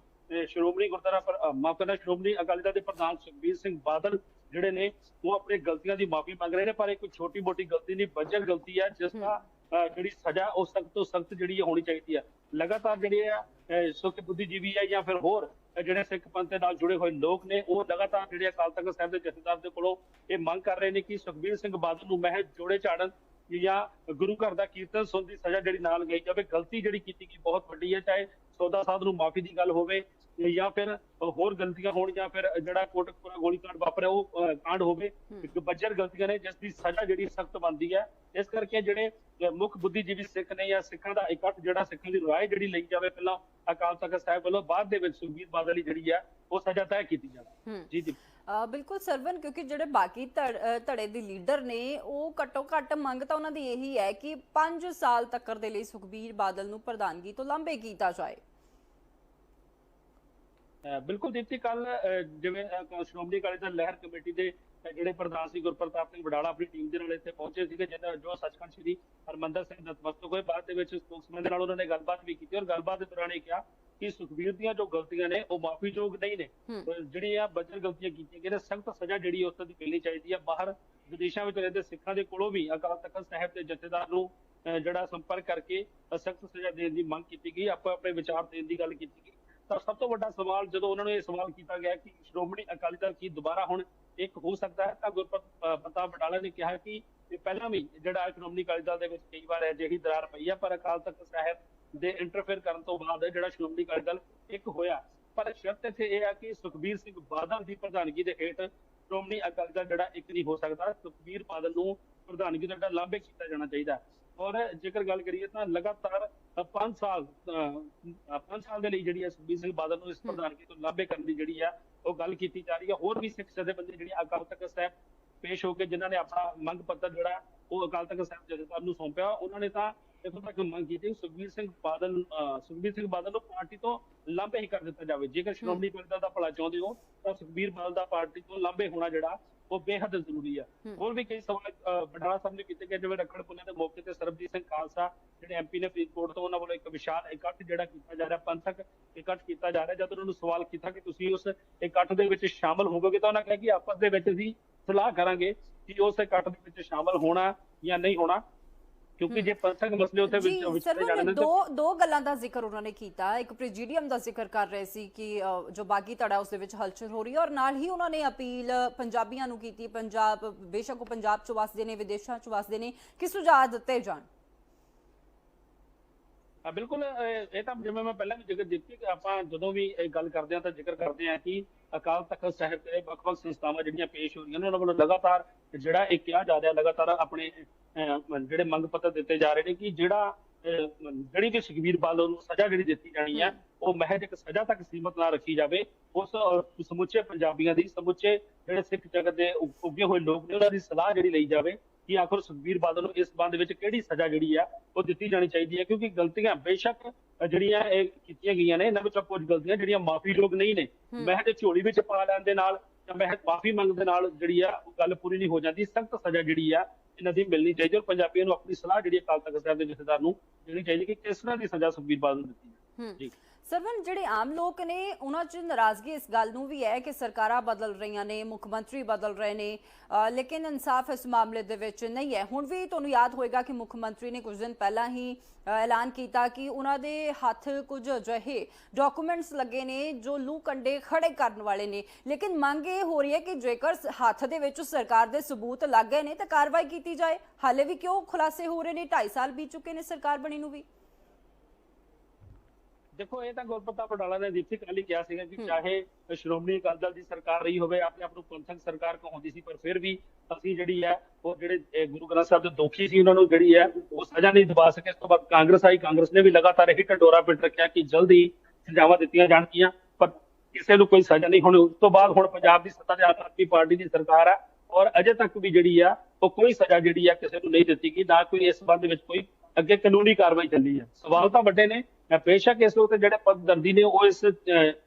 ਸ਼੍ਰੋਮਣੀ ਗੁਰਦੁਆਰਾ ਮਾਫ਼ ਕਰਨਾ ਸ਼੍ਰੋਮਣੀ ਅਕਾਲੀ ਦਲ ਦੇ ਪ੍ਰਧਾਨ ਸੁਖਬੀਰ ਸਿੰਘ ਬਾਦਲ ਜਿਹੜੇ ਨੇ ਉਹ ਆਪਣੇ ਗਲਤੀਆਂ ਦੀ ਮਾਫੀ ਮੰਗ ਰਹੇ ਨੇ ਪਰ ਇਹ ਕੋਈ ਛੋਟੀ ਮੋਟੀ ਗਲਤੀ ਨਹੀਂ ਵੱਜਰ ਗਲਤੀ ਹੈ ਜਿਸ ਦਾ ਜਿਹੜੀ ਸਜ਼ਾ ਉਹ ਸਖਤ ਤੋਂ ਸਖਤ ਜਿਹੜੀ ਹੋਣੀ ਚਾਹੀਦੀ ਹੈ। ਲਗਾਤਾਰ ਜਿਹੜੇ ਆ ਸੁੱਖ ਬੁੱਧੀਜੀਵੀ ਆ ਜਾਂ ਫਿਰ ਹੋਰ ਜਿਹੜੇ ਸਿੱਖ ਪੰਥ ਦੇ ਨਾਲ ਜੁੜੇ ਹੋਏ ਲੋਕ ਨੇ ਉਹ ਲਗਾਤਾਰ ਜਿਹੜੇ ਅਕਾਲ ਤਖਤ ਸਾਹਿਬ ਦੇ ਜਥੇਦਾਰ ਦੇ ਕੋਲੋਂ ਇਹ ਮੰਗ ਕਰ ਰਹੇ ਨੇ ਕਿ ਸੁਖਬੀਰ ਸਿੰਘ ਬਾਦਲ ਨੂੰ ਮਹਿਜ ਜੋੜੇ ਝਾੜਨ ਜਾਂ ਗੁਰੂ ਘਰ ਦਾ ਕੀਰਤਨ ਸੁਣ ਦੀ ਸਜ਼ਾ ਜਿਹੜੀ ਨਾਲ ਗਈ ਜਾਵੇ। ਗਲਤੀ ਜਿਹੜੀ ਕੀਤੀ ਗਈ ਬਹੁਤ ਵੱਡੀ ਹੈ ਚਾਹੇ ਸੌਦਾ ਸਾਧ ਨੂੰ ਮਾਫੀ ਦੀ ਗੱਲ ਹੋਵੇ ਜਾਂ ਫਿਰ ਹੋਰ ਗਲਤੀਆਂ ਹੋਣ ਜਾਂ ਫਿਰ ਜਿਹੜਾ ਕੋਟਕਪੁਰਾ ਗੋਲੀकांड ਵਾਪਰਿਆ ਉਹ ਕਾਂਡ ਹੋਵੇ। ਇੱਕ ਬੱਜਰ ਗਲਤੀਆਂ ਨੇ ਜਿਸ ਦੀ ਸਜ਼ਾ ਜਿਹੜੀ ਸਖਤ ਬਣਦੀ ਹੈ ਇਸ ਕਰਕੇ ਜਿਹੜੇ ਮੁੱਖ ਬੁੱਧੀਜੀਵੀ ਸਿੱਖ ਨੇ ਜਾਂ ਸਿੱਖਾਂ ਦਾ ਇਕੱਠ ਜਿਹੜਾ ਸਿੱਖਾਂ ਦੀ ਰਾਏ ਜਿਹੜੀ ਲਈ ਜਾਵੇ ਪਹਿਲਾਂ ਅਕਾਲ ਤਖਤ ਸਾਹਿਬ ਵੱਲੋਂ ਬਾਅਦ ਦੇ ਵਿੱਚ ਸੁਖਬੀਰ ਬਾਦਲ ਜਿਹੜੀ ਹੈ ਉਹ ਸਜ਼ਾ ਤੈਅ ਕੀਤੀ ਜਾਵੇ। ਜੀ ਜੀ। ਬਿਲਕੁਲ ਸਰਵਨ ਕਿਉਂਕਿ ਜਿਹੜੇ ਬਾਕੀ ਧੜ- ਦੇ ਲੀਡਰ ਨੇ ਉਹ ਘੱਟੋ ਘੱਟ ਮੰਗ ਤਾਂ ਉਹਨਾਂ ਦੀ ਇਹੀ ਹੈ ਕਿ 5 ਸਾਲ ਤੱਕ ਦੇ ਲਈ ਸੁਖਬੀਰ ਬਾਦਲ ਨੂੰ ਪ੍ਰਧਾਨਗੀ ਤੋਂ ਲਾਂਬੇ ਕੀਤਾ ਜਾਏ। ਬਿਲਕੁਲ ਦੀਪਤੀ ਕੱਲ ਜਿਵੇਂ ਸ਼੍ਰੋਮਣੀ ਅਕਾਲੀ ਦਲ ਲਹਿਰ ਕਮੇਟੀ ਦੇ ਜਿਹੜੇ ਪ੍ਰਧਾਨ ਸੀ ਗੁਰਪ੍ਰਤਾਪ ਸਿੰਘ ਵਡਾਲਾ ਆਪਣੀ ਟੀਮ ਦੇ ਨਾਲ ਇੱਥੇ ਪਹੁੰਚੇ ਸੀਗੇ ਜਿਹਨਾਂ ਜੋ ਸੱਚਖੰਡ ਸ੍ਰੀ ਹਰਮੰਦਰ ਸਿੰਘ ਨਤਮਸਤਕ ਹੋਏ। ਬਾਅਦ ਦੇ ਵਿੱਚ ਸਪੋਕਸਮੈਨ ਦੇ ਨਾਲ ਉਹਨਾਂ ਨੇ ਗੱਲਬਾਤ ਵੀ ਕੀਤੀ ਔਰ ਗੱਲਬਾਤ ਦੇ ਦੌਰਾਨ ਇਹ ਕਿਹਾ ਕਿ ਸੁਖਬੀਰ ਦੀਆਂ ਜੋ ਗਲਤੀਆਂ ਨੇ ਉਹ ਮਾਫੀਯੋਗ ਨਹੀਂ ਨੇ। ਹੂੰ। ਅਹ, ਜਿਹੜੀਆਂ ਬੱਜਰ ਗਲਤੀਆਂ ਕੀਤੀਆਂ ਗਈਆਂ ਨੇ ਸਖਤ ਸਜ਼ਾ ਜਿਹੜੀ ਉਸ ਦੀ ਮਿਲਣੀ ਚਾਹੀਦੀ ਹੈ ਬਾਹਰ ਵਿਦੇਸ਼ਾਂ ਵਿੱਚ ਰਹਿੰਦੇ ਸਿੱਖਾਂ ਦੇ ਕੋਲੋਂ ਵੀ ਅਕਾਲ ਤਖਤ ਸਾਹਿਬ ਦੇ ਜਥੇਦਾਰ ਨੂੰ ਜਿਹੜਾ ਸੰਪਰਕ ਕਰਕੇ ਸਖਤ ਸਜ਼ਾ ਦੇਣ ਦੀ ਮੰਗ ਕੀਤੀ ਗਈ। ਆਪਾਂ ਆਪਣੇ ਵਿਚਾਰ ਦੇਣ ਦੀ ਗੱਲ ਕੀਤੀ ਗਈ। ਤਾਂ ਸਭ ਤੋਂ ਵੱਡਾ ਸਵਾਲ ਜਦੋਂ ਉਹਨਾਂ ਨੂੰ ਇਹ ਸਵਾਲ ਕੀਤਾ ਗਿਆ ਕਿ ਸ਼੍ਰੋਮਣੀ ਅਕਾਲੀ ਦਲ ਕੀ ਦੁਬਾਰਾ ਹੁਣ ਇੱਕ ਹੋ ਸਕਦਾ ਹੈ, ਤਾਂ ਗੁਰਪ੍ਰਤਾਪ ਬਟਾਲਾ ਨੇ ਕਿਹਾ ਕਿ ਪਹਿਲਾਂ ਵੀ ਜਿਹੜਾ ਸ਼੍ਰੋਮਣੀ ਅਕਾਲੀ ਦਲ ਦੇ ਵਿੱਚ ਕਈ ਵਾਰ ਅਜਿਹੀ ਦਰਾਰ ਪਈ ਹੈ ਪਰ ਅਕਾਲ ਤਖਤ ਸਾਹਿਬ ਦੇ ਇੰਟਰਫੇਅਰ ਕਰਨ ਤੋਂ ਬਾਅਦ ਜਿਹੜਾ ਸ਼੍ਰੋਮਣੀ ਅਕਾਲੀ ਦਲ ਇੱਕ ਹੋਇਆ। ਪਰ ਸ਼ਰਤ ਇੱਥੇ ਇਹ ਹੈ ਕਿ ਸੁਖਬੀਰ ਸਿੰਘ ਬਾਦਲ ਦੀ ਪ੍ਰਧਾਨਗੀ ਦੇ ਹੇਠ ਸ਼੍ਰੋਮਣੀ ਅਕਾਲੀ ਦਲ ਜਿਹੜਾ ਇੱਕ ਨਹੀਂ ਹੋ ਸਕਦਾ। ਸੁਖਬੀਰ ਬਾਦਲ ਨੂੰ ਪ੍ਰਧਾਨਗੀ ਦਾ ਜਿਹੜਾ ਲਾਂਭੇ ਕੀਤਾ ਜਾਣਾ ਚਾਹੀਦਾ। ਔਰ ਜੇਕਰ ਗੱਲ ਕਰੀਏ ਤਾਂ ਲਗਾਤਾਰ 5 ਸਾਲ 5 ਸਾਲ ਦੇ ਲਈ ਜਿਹੜੀ ਹੈ ਸੁਖਬੀਰ ਸਿੰਘ ਬਾਦਲ ਨੂੰ ਇਸ ਪ੍ਰਧਾਨਗੀ ਤੋਂ ਲਾਂਭੇ ਕਰਨ ਦੀ ਜਿਹੜੀ ਆ ਉਹ ਗੱਲ ਕੀਤੀ ਜਾ ਰਹੀ ਹੈ। ਹੋਰ ਵੀ ਸਿੱਖ ਜਥੇਬੰਦੀ ਜਿਹੜੀਆਂ ਅਕਾਲ ਤਖਤ ਸਾਹਿਬ ਪੇਸ਼ ਹੋ ਕੇ ਜਿਨ੍ਹਾਂ ਨੇ ਆਪਣਾ ਮੰਗ ਪੱਤਰ ਜਿਹੜਾ ਉਹ ਅਕਾਲ ਤਖਤ ਸਾਹਿਬ ਜਥੇਦਾਰ ਨੂੰ ਸੌਂਪਿਆ। ਉਹਨਾਂ ਨੇ ਤਾਂ ਇੱਥੋਂ ਤੱਕ ਮੰਗ ਕੀਤੀ ਸੁਖਬੀਰ ਸਿੰਘ ਬਾਦਲ ਸੁਖਬੀਰ ਸਿੰਘ ਬਾਦਲ ਨੂੰ ਪਾਰਟੀ ਤੋਂ ਲਾਂਭੇ ਹੀ ਕਰ ਦਿੱਤਾ ਜਾਵੇ। ਜੇਕਰ ਸ਼੍ਰੋਮਣੀ ਦਲ ਦਾ ਭਲਾ ਚਾਹੁੰਦੇ ਹੋ ਤਾਂ ਸੁਖਬੀਰ ਬਾਦਲ ਦਾ ਪਾਰਟੀ ਤੋਂ ਲਾਂਭੇ ਹੋਣਾ ਜਿਹੜਾ ਉਹ ਬੇਹੱਦ ਜ਼ਰੂਰੀ ਆ। ਹੋਰ ਵੀ ਕਈ ਸਵਾਲ ਬਟਾਲਾ ਸਾਹਿਬ ਨੇ ਕੀਤੇ ਗਏ ਜਿਵੇਂ ਰੱਖੜ ਪੁੰਨੇ ਦੇ ਮੌਕੇ ਤੇ ਸਰਬਜੀਤ ਸਿੰਘ ਖਾਲਸਾ ਜਿਹੜੇ ਐਮਪੀ ਨੇ ਫਰੀਦਕੋਟ ਤੋਂ ਉਹਨਾਂ ਵੱਲੋਂ ਇੱਕ ਵਿਸ਼ਾਲ ਇਕੱਠ ਜਿਹੜਾ ਕੀਤਾ ਜਾ ਰਿਹਾ ਪੰਥਕ ਇਕੱਠ ਕੀਤਾ ਜਾ ਰਿਹਾ ਜਦ ਉਹਨਾਂ ਨੂੰ ਸਵਾਲ ਕੀਤਾ ਕਿ ਤੁਸੀਂ ਉਸ ਇਕੱਠ ਦੇ ਵਿੱਚ ਸ਼ਾਮਲ ਹੋਵੋਗੇ ਤਾਂ ਉਹਨਾਂ ਕਿਹਾ ਕਿ ਆਪਸ ਦੇ ਵਿੱਚ ਅਸੀਂ ਸਲਾਹ ਕਰਾਂਗੇ ਕਿ ਉਸ ਇਕੱਠ ਦੇ ਵਿੱਚ ਸ਼ਾਮਲ ਹੋਣਾ ਜਾਂ ਨਹੀਂ ਹੋਣਾ ਕਿਉਂਕਿ ਜੇ ਪੰਥਕ ਮਸਲੇ ਉੱਥੇ ਵਿੱਚ ਵਿਚਾਰੇ ਸਰਵਨ ਜਾਣੇ ਨੇ ਦੋ ਦੋ ਗੱਲਾਂ ਦਾ ਜ਼ਿਕਰ ਉਹਨਾਂ ਨੇ ਕੀਤਾ। ਇੱਕ ਪ੍ਰੀਜੀਡੀਅਮ ਦਾ ਜ਼ਿਕਰ ਕਰ ਰਹੇ ਸੀ ਕਿ ਜੋ ਬਾਗੀ ਧੜਾ ਉਸ ਦੇ ਵਿੱਚ ਹਲਚਲ ਹੋ ਰਹੀ ਹੈ ਔਰ ਨਾਲ ਹੀ ਉਹਨਾਂ ਨੇ ਅਪੀਲ ਪੰਜਾਬੀਆਂ ਨੂੰ ਕੀਤੀ। ਪੰਜਾਬ ਬੇਸ਼ੱਕ ਉਹ ਪੰਜਾਬ ਚ ਵਸਦੇ ਨੇ ਵਿਦੇਸ਼ਾਂ ਚ ਵਸਦੇ ਨੇ। ਕਿ ਸੁਝਾਅ ਦਿੱਤੇ ਜਾਣ। ਹਾਂ ਬਿਲਕੁਲ ਇਹ ਤਾਂ ਜਿਵੇਂ ਮੈਂ ਪਹਿਲਾਂ ਵੀ ਜ਼ਿਕਰ ਦਿੱਤੀ ਕਿ ਆਪਾਂ ਜਦੋਂ ਵੀ ਇਹ ਗੱਲ ਕਰਦੇ ਹਾਂ ਤਾਂ ਜ਼ਿਕਰ ਕਰਦੇ ਹਾਂ ਕਿ ਅਕਾਲ ਤਖਤ ਸਾਹਿਬ ਦੇ ਵੱਖ-ਵੱਖ ਸੰਸਥਾਵਾਂ ਜਿਹੜੀਆਂ ਪੇਸ਼ ਹੋ ਰਹੀਆਂ ਨੇ ਉਹਨਾਂ ਵੱਲੋਂ ਲਗਾਤਾਰ ਜਿਹੜਾ ਇਹ ਕਿਹਾ ਜਾ ਰਿਹਾ ਲਗਾਤਾਰ ਆਪਣੇ ਜਿਹੜੇ ਮੰਗ ਪੱਤਰ ਦਿੱਤੇ ਜਾ ਰਹੇ ਨੇ ਕਿ ਜਿਹੜਾ ਜਿਹੜੀ ਕਿ ਸੁਖਬੀਰ ਬਾਦਲ ਨੂੰ ਸਜ਼ਾ ਜਿਹੜੀ ਦਿੱਤੀ ਜਾਣੀ ਹੈ। ਉਹ ਮਹਿਜ ਇੱਕ ਸਜ਼ਾ ਤੱਕ ਸੀਮਤ ਨਾ ਰੱਖੀ ਜਾਵੇ ਉਸ ਸਮੁੱਚੇ ਪੰਜਾਬੀਆਂ ਦੀ ਸਮੁੱਚੇ ਜਿਹੜੇ ਸਿੱਖ ਜਗਤ ਦੇ ਉੱਗੇ ਹੋਏ ਲੋਕ ਨੇ ਉਹਨਾਂ ਦੀ ਸਲਾਹ ਜਿਹੜੀ ਲਈ ਜਾਵੇ ਕਿ ਆਖਰ ਸੁਖਬੀਰ ਬਾਦਲ ਨੂੰ ਇਸ ਸੰਬੰਧ ਵਿੱਚ ਕਿਹੜੀ ਸਜ਼ਾ ਜਿਹੜੀ ਆ ਉਹ ਦਿੱਤੀ ਜਾਣੀ ਚਾਹੀਦੀ ਹੈ? ਕਿਉਂਕਿ ਗਲਤੀਆਂ ਬੇਸ਼ੱਕ ਜਿਹੜੀਆਂ ਇਹ ਕੀਤੀਆਂ ਗਈਆਂ ਨੇ ਇਹਨਾਂ ਵਿੱਚੋਂ ਕੁਝ ਗਲਤੀਆਂ ਜਿਹੜੀਆਂ ਮਾਫੀਯੋਗ ਨਹੀਂ ਨੇ। ਮਹਿਜ ਝੋਲੀ ਵਿੱਚ ਪਾ ਲੈਣ ਦੇ ਨਾਲ ਜਾਂ ਮਹਿਜ ਮਾਫੀ ਮੰਗਣ ਦੇ ਨਾਲ ਜਿਹੜੀ ਆ ਉਹ ਗੱਲ ਪੂਰੀ ਨਹੀਂ ਹੋ ਜਾਂਦੀ। ਸਖਤ ਸਜ਼ਾ ਜਿਹੜੀ ਆ ਇਹਨਾਂ ਦੀ ਮਿਲਣੀ ਚਾਹੀਦੀ ਔਰ ਪੰਜਾਬੀਆਂ ਨੂੰ ਆਪਣੀ ਸਲਾਹ ਜਿਹੜੀ ਅਕਾਲ ਤਖਤ ਸਾਹਿਬ ਦੇ ਜਥੇਦਾਰ ਨੂੰ ਦੇਣੀ ਚਾਹੀਦੀ ਕਿ ਕਿਸ ਤਰ੍ਹਾਂ ਦੀ ਸਜ਼ਾ ਸੁਖਬੀਰ ਬਾਦਲ ਨੂੰ ਦਿੱਤੀ ਜਾਵੇ। ਜੀ। ਸਰਵਨ ਜਿਹੜੇ ਆਮ ਲੋਕ ਨੇ ਉਹਨਾਂ 'ਚ ਨਾਰਾਜ਼ਗੀ ਇਸ ਗੱਲ ਨੂੰ ਵੀ ਹੈ ਕਿ ਸਰਕਾਰਾਂ ਬਦਲ ਰਹੀਆਂ ਨੇ ਮੁੱਖ ਮੰਤਰੀ ਬਦਲ ਰਹੇ ਨੇ ਲੇਕਿਨ ਇਨਸਾਫ ਇਸ ਮਾਮਲੇ ਦੇ ਵਿੱਚ ਨਹੀਂ ਹੈ। ਹੁਣ ਵੀ ਤੁਹਾਨੂੰ ਯਾਦ ਹੋਏਗਾ ਕਿ ਮੁੱਖ ਮੰਤਰੀ ਨੇ ਕੁਝ ਦਿਨ ਪਹਿਲਾਂ ਹੀ ਐਲਾਨ ਕੀਤਾ ਕਿ ਉਹਨਾਂ ਦੇ ਹੱਥ ਕੁਝ ਅਜਿਹੇ ਡਾਕੂਮੈਂਟਸ ਲੱਗੇ ਨੇ ਜੋ ਲੂ ਕੰਡੇ ਖੜੇ ਕਰਨ ਵਾਲੇ ਨੇ। ਲੇਕਿਨ ਮੰਗ ਇਹ ਹੋ ਰਹੀ ਹੈ ਕਿ ਜੇਕਰ ਹੱਥ ਦੇ ਵਿੱਚ ਸਰਕਾਰ ਦੇ ਸਬੂਤ ਲੱਗ ਗਏ ਨੇ ਤਾਂ ਕਾਰਵਾਈ ਕੀਤੀ ਜਾਏ। ਹਾਲੇ ਵੀ ਕਿਉਂ ਖੁਲਾਸੇ ਹੋ ਰਹੇ ਨੇ? 2.5 ਸਾਲ ਬੀਤ ਚੁੱਕੇ ਨੇ ਸਰਕਾਰ ਬਣੀ ਨੂੰ ਵੀ। ਦੇਖੋ ਇਹ ਤਾਂ ਗੁਰਪ੍ਰਤਾਪ ਬਡਾਲਾ ਨੇ ਦਿੱਤੀ ਕੱਲ ਕਿਹਾ ਸੀਗਾ ਕਿ ਚਾਹੇ ਸ਼੍ਰੋਮਣੀ ਅਕਾਲੀ ਦਲ ਦੀ ਸਰਕਾਰ ਰਹੀ ਹੋਵੇ ਆਪਣੇ ਆਪ ਨੂੰ ਪੰਥਕ ਸਰਕਾਰ ਕਹਾਉਂਦੀ ਸੀ ਪਰ ਫਿਰ ਵੀ ਅਸੀਂ ਜਿਹੜੀ ਹੈ ਉਹ ਜਿਹੜੇ ਗੁਰੂ ਗ੍ਰੰਥ ਸਾਹਿਬ ਦੇ ਦੋਖੀ ਸੀ ਉਹਨਾਂ ਨੂੰ ਜਿਹੜੀ ਹੈ ਉਹ ਸਜ਼ਾ ਨਹੀਂ ਦਿਵਾ ਸਕੇ। ਇਸ ਤੋਂ ਬਾਅਦ ਕਾਂਗਰਸ ਆਈ ਕਾਂਗਰਸ ਨੇ ਵੀ ਲਗਾਤਾਰ ਇਹੀ ਢੰਡੋਰਾ ਪਿੱਟ ਰੱਖਿਆ ਕਿ ਜਲਦੀ ਸਜ਼ਾਵਾਂ ਦਿੱਤੀਆਂ ਜਾਣਗੀਆਂ ਪਰ ਕਿਸੇ ਨੂੰ ਕੋਈ ਸਜ਼ਾ ਨਹੀਂ। ਹੋਣੀ ਉਸ ਤੋਂ ਬਾਅਦ ਹੁਣ ਪੰਜਾਬ ਦੀ ਸੱਤਾ ਦੇ ਆਮ ਆਦਮੀ ਪਾਰਟੀ ਦੀ ਸਰਕਾਰ ਹੈ ਔਰ ਅਜੇ ਤੱਕ ਵੀ ਜਿਹੜੀ ਆ ਉਹ ਕੋਈ ਸਜ਼ਾ ਜਿਹੜੀ ਆ ਕਿਸੇ ਨੂੰ ਨਹੀਂ ਦਿੱਤੀ ਗਈ ਨਾ ਕੋਈ ਇਸ ਸੰਬੰਧ ਵਿੱਚ ਕੋਈ ਅੱਗੇ ਕਾਨੂੰਨੀ ਕਾਰਵਾਈ ਚੱਲੀ ਹੈ ਸਵਾਲ ਤਾਂ ਵੱਡੇ ਨੇ ਬੇਸ਼ੱਕ ਇਸ ਵਕਤ ਜਿਹੜੇ ਪਦਦਰਦੀ ਨੇ ਉਹ ਇਸ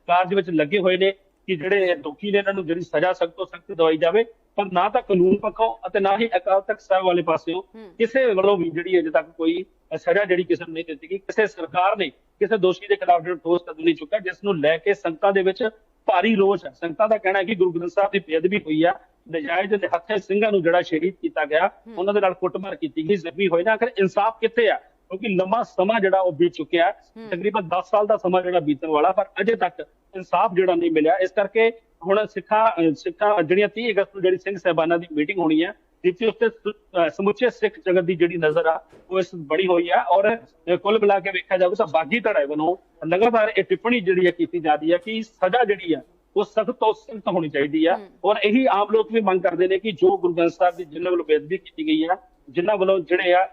ਕਾਰਜ ਵਿੱਚ ਲੱਗੇ ਹੋਏ ਨੇ ਕਿ ਜਿਹੜੇ ਦੋਖੀ ਨੇ ਇਹਨਾਂ ਨੂੰ ਜਿਹੜੀ ਸਜ਼ਾ ਸਖਤ ਤੋਂ ਸਖਤ ਦਵਾਈ ਜਾਵੇ ਪਰ ਨਾ ਤਾਂ ਕਾਨੂੰਨ ਪੱਖੋਂ ਅਤੇ ਨਾ ਹੀ ਅਕਾਲ ਤਖਤ ਸਾਹਿਬ ਵਾਲੇ ਪਾਸਿਓਂ ਕਿਸੇ ਵੱਲੋਂ ਵੀ ਜਿਹੜੀ ਅਜੇ ਤੱਕ ਕੋਈ ਸਜ਼ਾ ਜਿਹੜੀ ਕਿਸੇ ਨੂੰ ਨਹੀਂ ਦਿੱਤੀ ਗਈ ਕਿਸੇ ਸਰਕਾਰ ਨੇ ਕਿਸੇ ਦੋਸ਼ੀ ਦੇ ਖਿਲਾਫ ਜਿਹੜਾ ਠੋਸ ਕਦਮ ਨਹੀਂ ਚੁੱਕਿਆ ਜਿਸ ਨੂੰ ਲੈ ਕੇ ਸੰਗਤਾਂ ਦੇ ਵਿੱਚ ਭਾਰੀ ਰੋਸ ਹੈ। ਸੰਗਤਾਂ ਦਾ ਕਹਿਣਾ ਹੈ ਕਿ ਗੁਰੂ ਗ੍ਰੰਥ ਸਾਹਿਬ ਦੀ ਬੇਅਦਬੀ ਹੋਈ ਆ ਨਜਾਇਜ਼ ਹੱਥੇ ਸਿੰਘਾਂ ਨੂੰ ਜਿਹੜਾ ਸ਼ਹੀਦ ਕੀਤਾ ਗਿਆ ਉਹਨਾਂ ਦੇ ਨਾਲ ਕੁੱਟਮਾਰ ਕੀਤੀ ਗਈ ਜ਼ਖਮੀ ਹੋਏ ਨਾ। ਆਖਰ ਇਨਸਾਫ ਕਿੱਥੇ ਆ? ਕਿਉਂਕਿ ਲੰਮਾ ਸਮਾਂ ਜਿਹੜਾ ਉਹ ਬੀਤ ਚੁੱਕਿਆ। ਤਕਰੀਬਨ 10 ਸਾਲ ਦਾ ਸਮਾਂ ਜਿਹੜਾ ਬੀਤਣ ਵਾਲਾ ਪਰ ਅਜੇ ਤੱਕ ਇਨਸਾਫ ਜਿਹੜਾ ਨਹੀਂ ਮਿਲਿਆ। ਇਸ ਕਰਕੇ ਹੁਣ ਸਿੱਖਾਂ ਸਿੱਖਾਂ ਜਿਹੜੀਆਂ 30 ਅਗਸਤ ਨੂੰ ਜਿਹੜੀ ਸਿੰਘ ਸਹਿਬਾਨਾਂ ਦੀ ਮੀਟਿੰਗ ਹੋਣੀ ਹੈ ਜਿੱਥੇ ਉੱਤੇ ਸਮੁੱਚੇ ਸਿੱਖ ਜਗਤ ਦੀ ਜਿਹੜੀ ਨਜ਼ਰ ਆ ਉਹ ਇਸ ਬਣੀ ਹੋਈ ਆ। ਔਰ ਕੁੱਲ ਮਿਲਾ ਕੇ ਵੇਖਿਆ ਜਾਵੇ ਤਾਂ ਬਾਗੀ ਧੜੇ ਵੱਲੋਂ ਲਗਾਤਾਰ ਇਹ ਟਿੱਪਣੀ ਜਿਹੜੀ ਹੈ ਕੀਤੀ ਜਾਂਦੀ ਹੈ ਕਿ ਸਜ਼ਾ ਜਿਹੜੀ ਆ ਉਹ ਸਖਤ ਤੋਂ ਸਖਤ ਹੋਣੀ ਚਾਹੀਦੀ ਆ। ਔਰ ਇਹੀ ਆਮ ਲੋਕ ਵੀ ਮੰਗ ਕਰਦੇ ਨੇ ਕਿ ਜੋ ਗੁਰੂ ਗ੍ਰੰਥ ਸਾਹਿਬ ਦੀ ਜਿਨ੍ਹਾਂ ਵੱਲੋਂ ਬੇਅਦਬੀ ਕੀਤੀ ਗਈ ਆ ਜਿਨ੍ਹਾਂ ਵੱਲੋਂ ਜਿਹੜੇ ਆ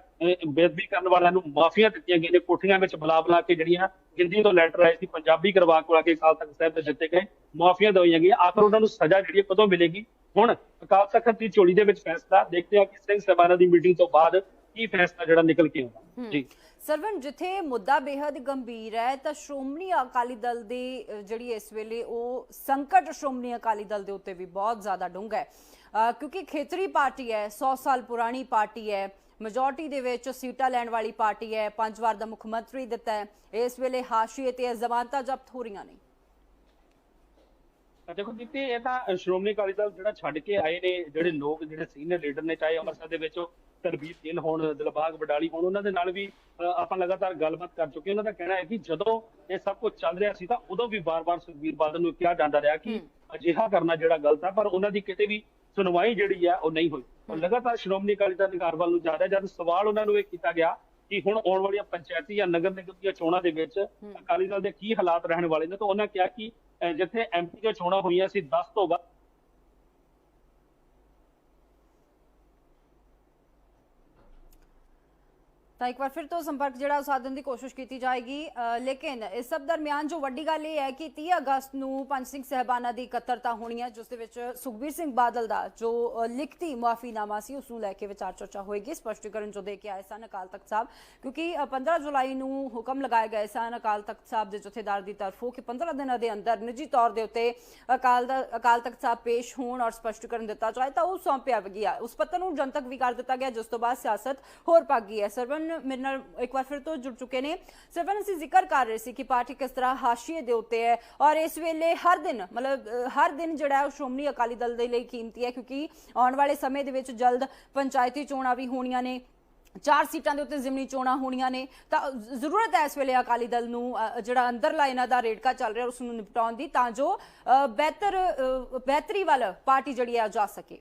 ਬੇਅਦਬੀ ਕਰਨ ਵਾਲਿਆਂ ਨੂੰ ਮਾਫੀਆਂ ਦਿੱਤੀਆਂ ਗਈਆਂ ਨੇ ਕੋਠੀਆਂ ਵਿੱਚ ਬੁਲਾ ਬੁਲਾ ਕੇ ਜਿਹੜੀਆਂ ਹਿੰਦੀ ਤੋਂ ਲੈਟਰ ਆਏ ਸੀ ਪੰਜਾਬੀ ਕਰਵਾ ਕਰਵਾ ਕੇ ਅਕਾਲ ਤਖਤ ਸਾਹਿਬ ਤੇ ਦਿੱਤੇ ਗਏ ਮਾਫੀਆਂ ਦਵਾਈਆਂ ਗਈਆਂ। ਆਖਰ ਉਹਨਾਂ ਨੂੰ ਸਜ਼ਾ ਜਿਹੜੀ ਕਦੋਂ ਮਿਲੇਗੀ? ਹੁਣ ਅਕਾਲ ਤਖਤ ਦੀ ਝੋਲੀ ਦੇ ਵਿੱਚ ਫੈਸਲਾ ਦੇਖਦੇ ਆ ਕਿ ਸਿੰਘ ਸਭਾਨਾਂ ਦੀ ਮੀਟਿੰਗ ਤੋਂ ਬਾਅਦ ਕੀ ਫੈਸਲਾ ਜਿਹੜਾ ਨਿਕਲ ਕੇ ਆਉਂਦਾ ਜੀ। ਸਰਵਨ ਜਿੱਥੇ ਮੁੱਦਾ ਬੇहद ਗੰਭੀਰ ਹੈ ਤਾਂ ਸ਼੍ਰੋਮਣੀ ਅਕਾਲੀ ਦਲ ਦੀ ਜਿਹੜੀ ਇਸ ਵੇਲੇ ਉਹ ਸੰਕਟ ਸ਼੍ਰੋਮਣੀ ਅਕਾਲੀ ਦਲ ਦੇ ਉੱਤੇ ਵੀ ਬਹੁਤ ਜ਼ਿਆਦਾ ਡੂੰਘਾ ਹੈ। ਕਿਉਂਕਿ ਖੇਤਰੀ ਪਾਰਟੀ ਹੈ 100 ਸਾਲ ਪੁਰਾਣੀ ਪਾਰਟੀ ਹੈ ਮੈਜੋਰਟੀ ਦੇ ਵਿੱਚ ਸੀਟਾਂ ਲੈਣ ਵਾਲੀ ਪਾਰਟੀ ਹੈ ਪੰਜ ਵਾਰ ਦਾ ਮੁੱਖ ਮੰਤਰੀ ਦਿੱਤਾ ਹੈ ਇਸ ਵੇਲੇ ਹਾਸ਼ੀਏ ਤੇ ਜ਼ਮਾਨਤਾਂ ਜ਼ਬਤ ਹੋ ਰਹੀਆਂ ਨੇ। ਦੇਖੋ ਦਿੱਤੀ ਇਹ ਤਾਂ ਸ਼੍ਰੋਮਣੀ ਅਕਾਲੀ ਦਲ ਜਿਹੜਾ ਛੱਡ ਕੇ ਆਏ ਨੇ ਜਿਹੜੇ ਲੋਕ ਜਿਹੜੇ ਸੀਨੀਅਰ ਲੀਡਰ ਨੇ ਚਾਹੇ ਅੰਮ੍ਰਿਤਸਰ ਦੇ ਵਿੱਚ ਉਹ ਤਰਬੀਰ ਗਿੱਲ ਹੋਣ ਦਿਲਬਾਗ ਵਡਾਲੀ ਹੋਣ ਉਹਨਾਂ ਦੇ ਨਾਲ ਵੀ ਆਪਾਂ ਲਗਾਤਾਰ ਗੱਲਬਾਤ ਕਰ ਚੁੱਕੇ ਉਹਨਾਂ ਦਾ ਕਹਿਣਾ ਹੈ ਕਿ ਜਦੋਂ ਇਹ ਸਭ ਕੁਝ ਚੱਲ ਰਿਹਾ ਸੀ ਤਾਂ ਉਦੋਂ ਵੀ ਬਾਰ-ਬਾਰ ਸੁਖਬੀਰ ਬਾਦਲ ਨੂੰ ਕਿਹਾ ਜਾਂਦਾ ਰਿਹਾ ਕਿ ਅਜਿਹਾ ਕਰਨਾ ਜਿਹੜਾ ਗਲਤ ਹੈ ਪਰ ਉਹਨਾਂ ਦੀ ਕਿਤੇ ਵੀ ਸੁਣਵਾਈ ਜਿਹੜੀ ਆ ਉਹ ਨਹੀਂ ਹੋਈ। ਉਹ ਲਗਾਤਾਰ ਸ਼੍ਰੋਮਣੀ ਅਕਾਲੀ ਦਲ ਨਿਗਾਰ ਵੱਲ ਨੂੰ ਜਾ ਰਿਹਾ ਜਦ ਸਵਾਲ ਉਹਨਾਂ ਨੂੰ ਇਹ ਕੀਤਾ ਗਿਆ ਕਿ ਹੁਣ ਆਉਣ ਵਾਲੀਆਂ ਪੰਚਾਇਤੀ ਜਾਂ ਨਗਰ ਨਿਗਮ ਦੀਆਂ ਚੋਣਾਂ ਦੇ ਵਿੱਚ ਅਕਾਲੀ ਦਲ ਦੇ ਕੀ ਹਾਲਾਤ ਰਹਿਣ ਵਾਲੇ ਨੇ ਤਾਂ ਉਹਨਾਂ ਕਿਹਾ ਕਿ ਜਿੱਥੇ ਐਮਪੀ ਦੀਆਂ ਚੋਣਾਂ ਹੋਈਆਂ ਸੀ 10 ਤੋਂ ਵੱਧ ਤਾਂ ਇੱਕ ਵਾਰ ਫਿਰ ਤੋਂ ਸੰਪਰਕ ਜਿਹੜਾ ਉਹ ਸਾਧਨ ਦੀ ਕੋਸ਼ਿਸ਼ ਕੀਤੀ ਜਾਏਗੀ। ਲੇਕਿਨ ਇਸ ਸਭ ਦਰਮਿਆਨ ਜੋ ਵੱਡੀ ਗੱਲ ਇਹ ਹੈ ਕਿ 30 ਅਗਸਤ ਨੂੰ ਪੰਜ ਸਿੰਘ ਸਹਿਬਾਨਾਂ ਦੀ ਇਕੱਤਰਤਾ ਹੋਣੀ ਹੈ ਜਿਸ ਦੇ ਵਿੱਚ ਸੁਖਬੀਰ ਸਿੰਘ ਬਾਦਲ ਦਾ ਜੋ ਲਿਖਤੀ ਮੁਆਫੀਨਾਮਾ ਸੀ ਉਸ ਨੂੰ ਲੈ ਕੇ ਵਿਚਾਰ ਚਰਚਾ ਹੋਏਗੀ। ਸਪਸ਼ਟੀਕਰਨ ਜੋ ਦੇ ਕੇ ਆਏ ਸਨ ਅਕਾਲ ਤਖਤ ਸਾਹਿਬ ਕਿਉਂਕਿ ਅ, 15 ਜੁਲਾਈ ਨੂੰ ਹੁਕਮ ਲਗਾਏ ਗਏ ਸਨ ਅਕਾਲ ਤਖਤ ਸਾਹਿਬ ਦੇ ਜਥੇਦਾਰ ਦੀ ਤਰਫੋਂ ਕਿ 15 ਦਿਨਾਂ ਦੇ ਅੰਦਰ ਨਿੱਜੀ ਤੌਰ ਦੇ ਉੱਤੇ ਅਕਾਲ ਦਾ ਅਕਾਲ ਤਖਤ ਸਾਹਿਬ ਪੇਸ਼ ਹੋਣ ਔਰ ਸਪਸ਼ਟੀਕਰਨ ਦਿੱਤਾ ਜਾਏ ਤਾਂ ਉਹ ਸੌਂਪਿਆ ਗਿਆ। ਉਸ ਪੱਤਰ ਨੂੰ ਜਨਤਕ ਵੀ ਕਰ ਦਿੱਤਾ ਗਿਆ ਜਿਸ ਤੋਂ ਬਾਅਦ ਸਿਆਸਤ ਹੋਰ ਪੱਕ ਗਈ ਹੈ। ਸਰਵਨ ਮੇਰੇ ਨਾਲ ਇੱਕ ਵਾਰ ਫਿਰ ਤੋਂ ਜੁੜ ਚੁੱਕੇ ਨੇ। ਸਰਵਨ ਅਸੀਂ ਜ਼ਿਕਰ ਕਰ ਰਹੇ ਸੀ ਕਿ ਪਾਰਟੀ ਕਿਸ ਤਰ੍ਹਾਂ ਹਾਸ਼ੀਏ ਦੇ ਉੱਤੇ ਹੈ ਔਰ ਇਸ ਵੇਲੇ ਹਰ ਦਿਨ ਮਤਲਬ ਹਰ ਦਿਨ ਜਿਹੜਾ ਉਹ ਸ਼੍ਰੋਮਣੀ ਅਕਾਲੀ ਦਲ ਦੇ ਲਈ ਕੀਮਤੀ ਹੈ ਕਿਉਂਕਿ ਆਉਣ ਵਾਲੇ ਸਮੇਂ ਦੇ ਵਿੱਚ ਜਲਦ ਪੰਚਾਇਤੀ ਚੋਣਾਂ ਵੀ ਹੋਣੀਆਂ ਨੇ ਚਾਰ ਸੀਟਾਂ ਦੇ ਉੱਤੇ ਜ਼ਿਮਨੀ ਚੋਣਾਂ ਹੋਣੀਆਂ ਨੇ। ਤਾਂ ਜ਼ਰੂਰਤ ਹੈ ਇਸ ਵੇਲੇ ਅਕਾਲੀ ਦਲ ਨੂੰ ਜਿਹੜਾ ਅੰਦਰਲਾ ਇਹਨਾਂ ਦਾ ਰੇੜਕਾ ਚੱਲ ਰਿਹਾ ਉਸ ਨੂੰ ਨਿਪਟਾਉਣ ਦੀ ਤਾਂ ਜੋ ਅ, ਬਿਹਤਰ ਅ, ਬਿਹਤਰੀ ਵੱਲ ਪਾਰਟੀ ਜਿਹੜੀ ਹੈ ਜਾ ਸਕੇ।